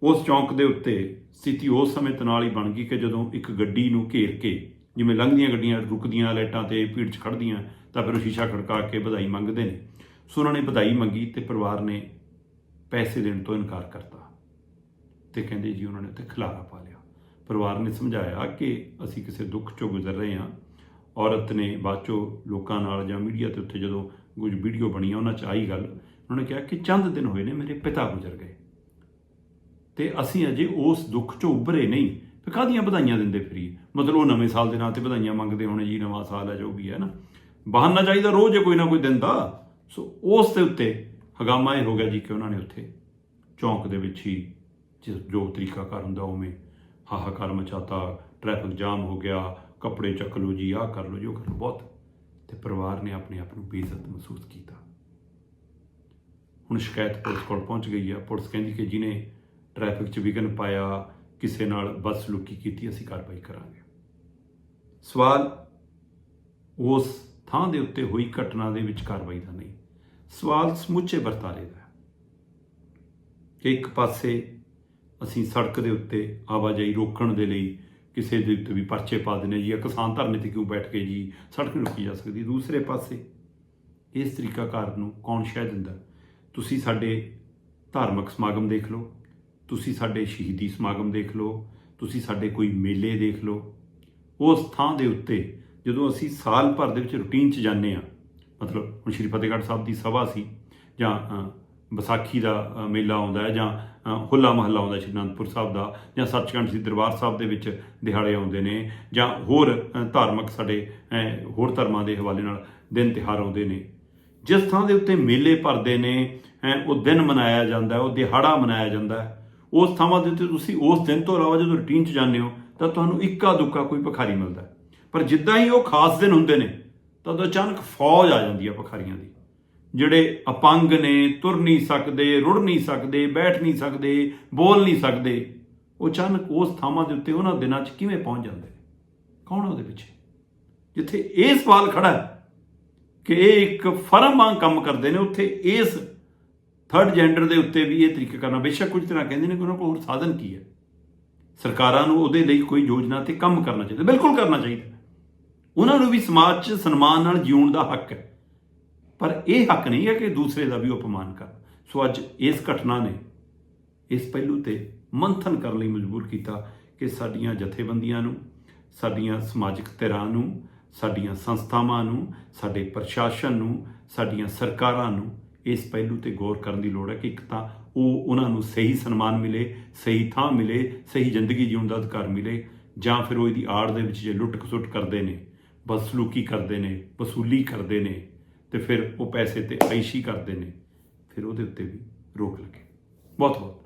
ਉਸ ਚੌਂਕ ਦੇ ਉੱਤੇ ਸਥਿਤੀ ਉਸ ਸਮੇਂ ਤੇ ਨਾਲ ਹੀ ਬਣ ਗਈ ਕਿ ਜਦੋਂ ਇੱਕ ਗੱਡੀ ਨੂੰ ਘੇਰ ਕੇ ਜਿਵੇਂ ਲੰਘਦੀਆਂ ਗੱਡੀਆਂ, ਰੁਕਦੀਆਂ ਲਾਈਟਾਂ ਤੇ ਭੀੜ 'ਚ ਖੜਦੀਆਂ ਤਾਂ ਫਿਰ ਉਹ ਸ਼ੀਸ਼ਾ ਖੜਕਾ ਕੇ ਵਧਾਈ ਮੰਗਦੇ ਨੇ। ਸੋ ਉਹਨਾਂ ਨੇ ਵਧਾਈ ਮੰਗੀ ਤੇ ਪਰਿਵਾਰ ਨੇ ਪੈਸੇ ਦੇਣ ਤੋਂ ਇਨਕਾਰ ਕਰਤਾ ਤੇ ਕਹਿੰਦੇ ਜੀ ਉਹਨਾਂ ਨੇ ਉੱਤੇ ਖਿਲਾਰਾ ਪਾ ਲਿਆ। ਪਰਿਵਾਰ ਨੇ ਸਮਝਾਇਆ ਕਿ ਅਸੀਂ ਕਿਸੇ ਦੁੱਖ ਚੋਂ ਗੁਜ਼ਰ ਰਹੇ ਹਾਂ। ਔਰਤ ਨੇ ਬਾਅਦ ਚੋਂ ਲੋਕਾਂ ਨਾਲ ਜਾਂ ਮੀਡੀਆ ਤੇ ਉੱਤੇ ਜਦੋਂ ਕੁਝ ਵੀਡੀਓ ਬਣੀਆਂ, ਉਹਨਾਂ 'ਚ ਆਈ ਗੱਲ। ਉਹਨਾਂ ਨੇ ਕਿਹਾ ਕਿ ਚੰਦ ਦਿਨ ਹੋਏ ਨੇ, ਮੇਰੇ ਪਿਤਾ ਗੁਜ਼ਰ ਗਏ। ਤੇ ਅਸੀਂ ਅਜੇ ਉਸ ਦੁੱਖ ਚੋਂ ਉੱਭਰੇ ਨਹੀਂ। ਫਿਰ ਕਾਹਦੀਆਂ ਵਧਾਈਆਂ ਦਿੰਦੇ ਫਰੀ ਮਤਲਬ ਉਹ ਨਵੇਂ ਸਾਲ ਦੇ ਨਾਂ ਤੇ ਵਧਾਈਆਂ ਮੰਗਦੇ ਹੋਣੇ, ਜੀ ਨਵਾਂ ਸਾਲ ਹੈ, ਜੋ ਵੀ ਹੈ ਨਾ। ਬਹਾਨਾ ਚਾਹੀਦਾ ਰੋਜ਼ ਕੋਈ ਨਾ ਕੋਈ ਦਿਨ ਦਾ। ਸੋ ਉਸ ਦੇ ਉੱਤੇ ਹਗਾਮਾ ਇਹ ਹੋ ਗਿਆ ਜੀ ਕਿ ਉਹਨਾਂ ਨੇ ਉੱਥੇ ਚੌਂਕ ਦੇ ਵਿੱਚ ਹੀ ਜਿਸ ਜੋ ਤਰੀਕਾਕਾਰ ਹੁੰਦਾ ਉਵੇਂ ਹਾਹਾਕਾਰ ਮਚਾਤਾ ਟ੍ਰੈਫਿਕ ਜਾਮ ਹੋ ਗਿਆ, ਕੱਪੜੇ ਚੱਕ ਲਓ ਜੀ, ਆਹ ਕਰ ਲਓ ਜੋ ਕਰ ਲਓ, ਬਹੁਤ ਤੇ ਪਰਿਵਾਰ ਨੇ ਆਪਣੇ ਆਪ ਨੂੰ ਬੇਇੱਜ਼ਤ ਮਹਿਸੂਸ ਕੀਤਾ। ਹੁਣ ਸ਼ਿਕਾਇਤ ਪੁਲਿਸ ਕੋਲ ਪਹੁੰਚ ਗਈ ਆ। ਪੁਲਿਸ ਕਹਿੰਦੀ ਕਿ ਜਿਹਨੇ ਟ੍ਰੈਫਿਕ 'ਚ ਵਿਘਨ ਪਾਇਆ, ਕਿਸੇ ਨਾਲ ਬੱਸ ਲੁਕੀ ਕੀਤੀ, ਅਸੀਂ ਕਾਰਵਾਈ ਕਰਾਂਗੇ। ਸਵਾਲ ਉਸ ਥਾਂ ਦੇ ਉੱਤੇ ਹੋਈ ਘਟਨਾ ਦੇ ਵਿੱਚ ਕਾਰਵਾਈ ਦਾ ਨਹੀਂ। ਸਵਾਲ ਸਮੁੱਚੇ ਵਰਤਾਰੇ ਦਾ ਹੈ। ਕਿ ਇੱਕ ਪਾਸੇ ਅਸੀਂ ਸੜਕ ਦੇ ਉੱਤੇ ਆਵਾਜਾਈ ਰੋਕਣ ਦੇ ਲਈ ਕਿਸੇ ਦੇ ਉੱਤੇ ਵੀ ਪਰਚੇ ਪਾ ਦਿੰਦੇ ਜੀ ਇਹ ਕਿਸਾਨ ਧਰਨੇ ਤੇ ਕਿਉਂ ਬੈਠ ਕੇ ਜੀ, ਸੜਕ ਨਹੀਂ ਰੁਕੀ ਜਾ ਸਕਦੀ ਦੂਸਰੇ ਪਾਸੇ, ਇਸ ਤਰੀਕਾਕਾਰ ਨੂੰ ਕੌਣ ਸ਼ਹਿ ਦਿੰਦਾ? ਤੁਸੀਂ ਸਾਡੇ ਧਾਰਮਿਕ ਸਮਾਗਮ ਦੇਖ ਲਓ, ਤੁਸੀਂ ਸਾਡੇ ਸ਼ਹੀਦੀ ਸਮਾਗਮ ਦੇਖ ਲਓ, ਤੁਸੀਂ ਸਾਡੇ ਕੋਈ ਮੇਲੇ ਦੇਖ ਲਓ। ਉਸ ਥਾਂ ਦੇ ਉੱਤੇ ਜਦੋਂ ਅਸੀਂ ਸਾਲ ਭਰ ਦੇ ਵਿੱਚ ਰੁਟੀਨ 'ਚ ਜਾਂਦੇ ਆ ਮਤਲਬ ਹੁਣ ਸ਼੍ਰੀ ਫਤਿਹਗੜ੍ਹ ਸਾਹਿਬ ਦੀ ਸਭਾ ਸੀ, ਜਾਂ ਵਿਸਾਖੀ ਦਾ ਮੇਲਾ ਆਉਂਦਾ ਹੈ ਜਾਂ ਅ, ਹੋਲਾ ਮਹੱਲਾ ਆਉਂਦਾ ਸ਼੍ਰੀ ਅਨੰਦਪੁਰ ਸਾਹਿਬ ਦਾ ਜਾਂ ਸੱਚਖੰਡ ਸ੍ਰੀ ਦਰਬਾਰ ਸਾਹਿਬ ਦੇ ਵਿੱਚ ਦਿਹਾੜੇ ਆਉਂਦੇ ਨੇ ਜਾਂ ਹੋਰ ਧਾਰਮਿਕ ਸਾਡੇ ਹੋਰ ਧਰਮਾਂ ਦੇ ਹਵਾਲੇ ਨਾਲ ਦਿਨ ਤਿਉਹਾਰ ਆਉਂਦੇ ਨੇ। ਜਿਸ ਥਾਂ ਦੇ ਉੱਤੇ ਮੇਲੇ ਭਰਦੇ ਨੇ ਹੈਂ, ਉਹ ਦਿਨ ਮਨਾਇਆ ਜਾਂਦਾ ਉਹ ਦਿਹਾੜਾ ਮਨਾਇਆ ਜਾਂਦਾ ਉਸ ਥਾਵਾਂ ਦੇ ਉੱਤੇ ਤੁਸੀਂ ਉਸ ਦਿਨ ਤੋਂ ਇਲਾਵਾ ਜਦੋਂ ਰੁਟੀਨ 'ਚ ਜਾਂਦੇ ਹੋ ਤਾਂ ਤੁਹਾਨੂੰ ਇੱਕਾ ਦੁੱਕਾ ਕੋਈ ਭਖਾਰੀ ਮਿਲਦਾ ਪਰ ਜਿੱਦਾਂ ਹੀ ਉਹ ਖਾਸ ਦਿਨ ਹੁੰਦੇ ਨੇ ਤਾਂ ਉਦੋਂ ਅਚਾਨਕ ਫੌਜ ਆ ਜਾਂਦੀ ਹੈ ਭਖਾਰੀਆਂ ਦੀ। ਜਿਹੜੇ ਅਪੰਗ ਨੇ, ਤੁਰ ਨਹੀਂ ਸਕਦੇ, ਰੁੜ ਨਹੀਂ ਸਕਦੇ, ਬੈਠ ਨਹੀਂ ਸਕਦੇ, ਬੋਲ ਨਹੀਂ ਸਕਦੇ, ਉਹ ਅਚਾਨਕ ਉਸ ਥਾਵਾਂ ਦੇ ਉੱਤੇ ਉਹਨਾਂ ਦਿਨਾਂ 'ਚ ਕਿਵੇਂ ਪਹੁੰਚ ਜਾਂਦੇ ਨੇ? ਕੌਣ ਉਹਦੇ ਪਿੱਛੇ? ਜਿੱਥੇ ਇਹ ਸਵਾਲ ਖੜਾ ਹੈ ਕਿ ਇਹ ਇੱਕ ਫਰਮ ਵਾਂਗ ਕੰਮ ਕਰਦੇ ਨੇ, ਉੱਥੇ ਇਸ ਥਰਡ ਜੈਂਡਰ ਦੇ ਉੱਤੇ ਵੀ ਇਹ ਤਰੀਕਾ ਕਰਨਾ, ਬੇਸ਼ੱਕ ਕੁਝ ਤਰ੍ਹਾਂ ਕਹਿੰਦੇ ਨੇ ਕਿ ਉਹਨਾਂ ਕੋਲ ਹੋਰ ਸਾਧਨ ਕੀ ਹੈ? ਸਰਕਾਰਾਂ ਨੂੰ ਉਹਦੇ ਲਈ ਕੋਈ ਯੋਜਨਾ ਤੇ ਕੰਮ ਕਰਨਾ ਚਾਹੀਦਾ, ਬਿਲਕੁਲ ਕਰਨਾ ਚਾਹੀਦਾ। ਉਹਨਾਂ ਨੂੰ ਵੀ ਸਮਾਜ 'ਚ ਸਨਮਾਨ ਨਾਲ ਜਿਉਣ ਦਾ ਹੱਕ ਹੈ। ਪਰ ਇਹ ਹੱਕ ਨਹੀਂ ਹੈ ਕਿ ਦੂਸਰੇ ਦਾ ਵੀ ਉਹ ਅਪਮਾਨ ਕਰ। ਸੋ ਅੱਜ ਇਸ ਘਟਨਾ ਨੇ ਇਸ ਪਹਿਲੂ ਤੇ ਮੰਥਨ ਕਰਨ ਲਈ ਮਜਬੂਰ ਕੀਤਾ ਕਿ ਸਾਡੀਆਂ ਜਥੇਬੰਦੀਆਂ ਨੂੰ, ਸਾਡੀਆਂ ਸਮਾਜਿਕ ਧਿਰਾਂ ਨੂੰ, ਸਾਡੀਆਂ ਸੰਸਥਾਵਾਂ ਨੂੰ, ਸਾਡੇ ਪ੍ਰਸ਼ਾਸਨ ਨੂੰ, ਸਾਡੀਆਂ ਸਰਕਾਰਾਂ ਨੂੰ ਇਸ ਪਹਿਲੂ ਤੇ ਗੌਰ ਕਰਨ ਦੀ ਲੋੜ ਹੈ ਕਿ ਇੱਕ ਤਾਂ ਉਹ ਉਹਨਾਂ ਨੂੰ ਸਹੀ ਸਨਮਾਨ ਮਿਲੇ, ਸਹੀ ਥਾਂ ਮਿਲੇ, ਸਹੀ ਜ਼ਿੰਦਗੀ ਜਿਉਣ ਦਾ ਅਧਿਕਾਰ ਮਿਲੇ, ਜਾਂ ਫਿਰ ਉਹ ਇਹਦੀ ਆੜ ਦੇ ਵਿੱਚ ਜੇ ਲੁੱਟ ਖਸੁੱਟ ਕਰਦੇ ਨੇ ਬਸਲੂਕੀ ਕਰਦੇ ਨੇ, ਵਸੂਲੀ ਕਰਦੇ ਨੇ ਤੇ ਫਿਰ ਉਹ ਪੈਸੇ ਤੇ ਐਸ਼ੀ ਕਰਦੇ ਨੇ, ਫਿਰ ਉਹਦੇ ਉੱਤੇ ਵੀ ਰੋਕ ਲੱਗੇ। ਬਹੁਤ ਬਹੁਤ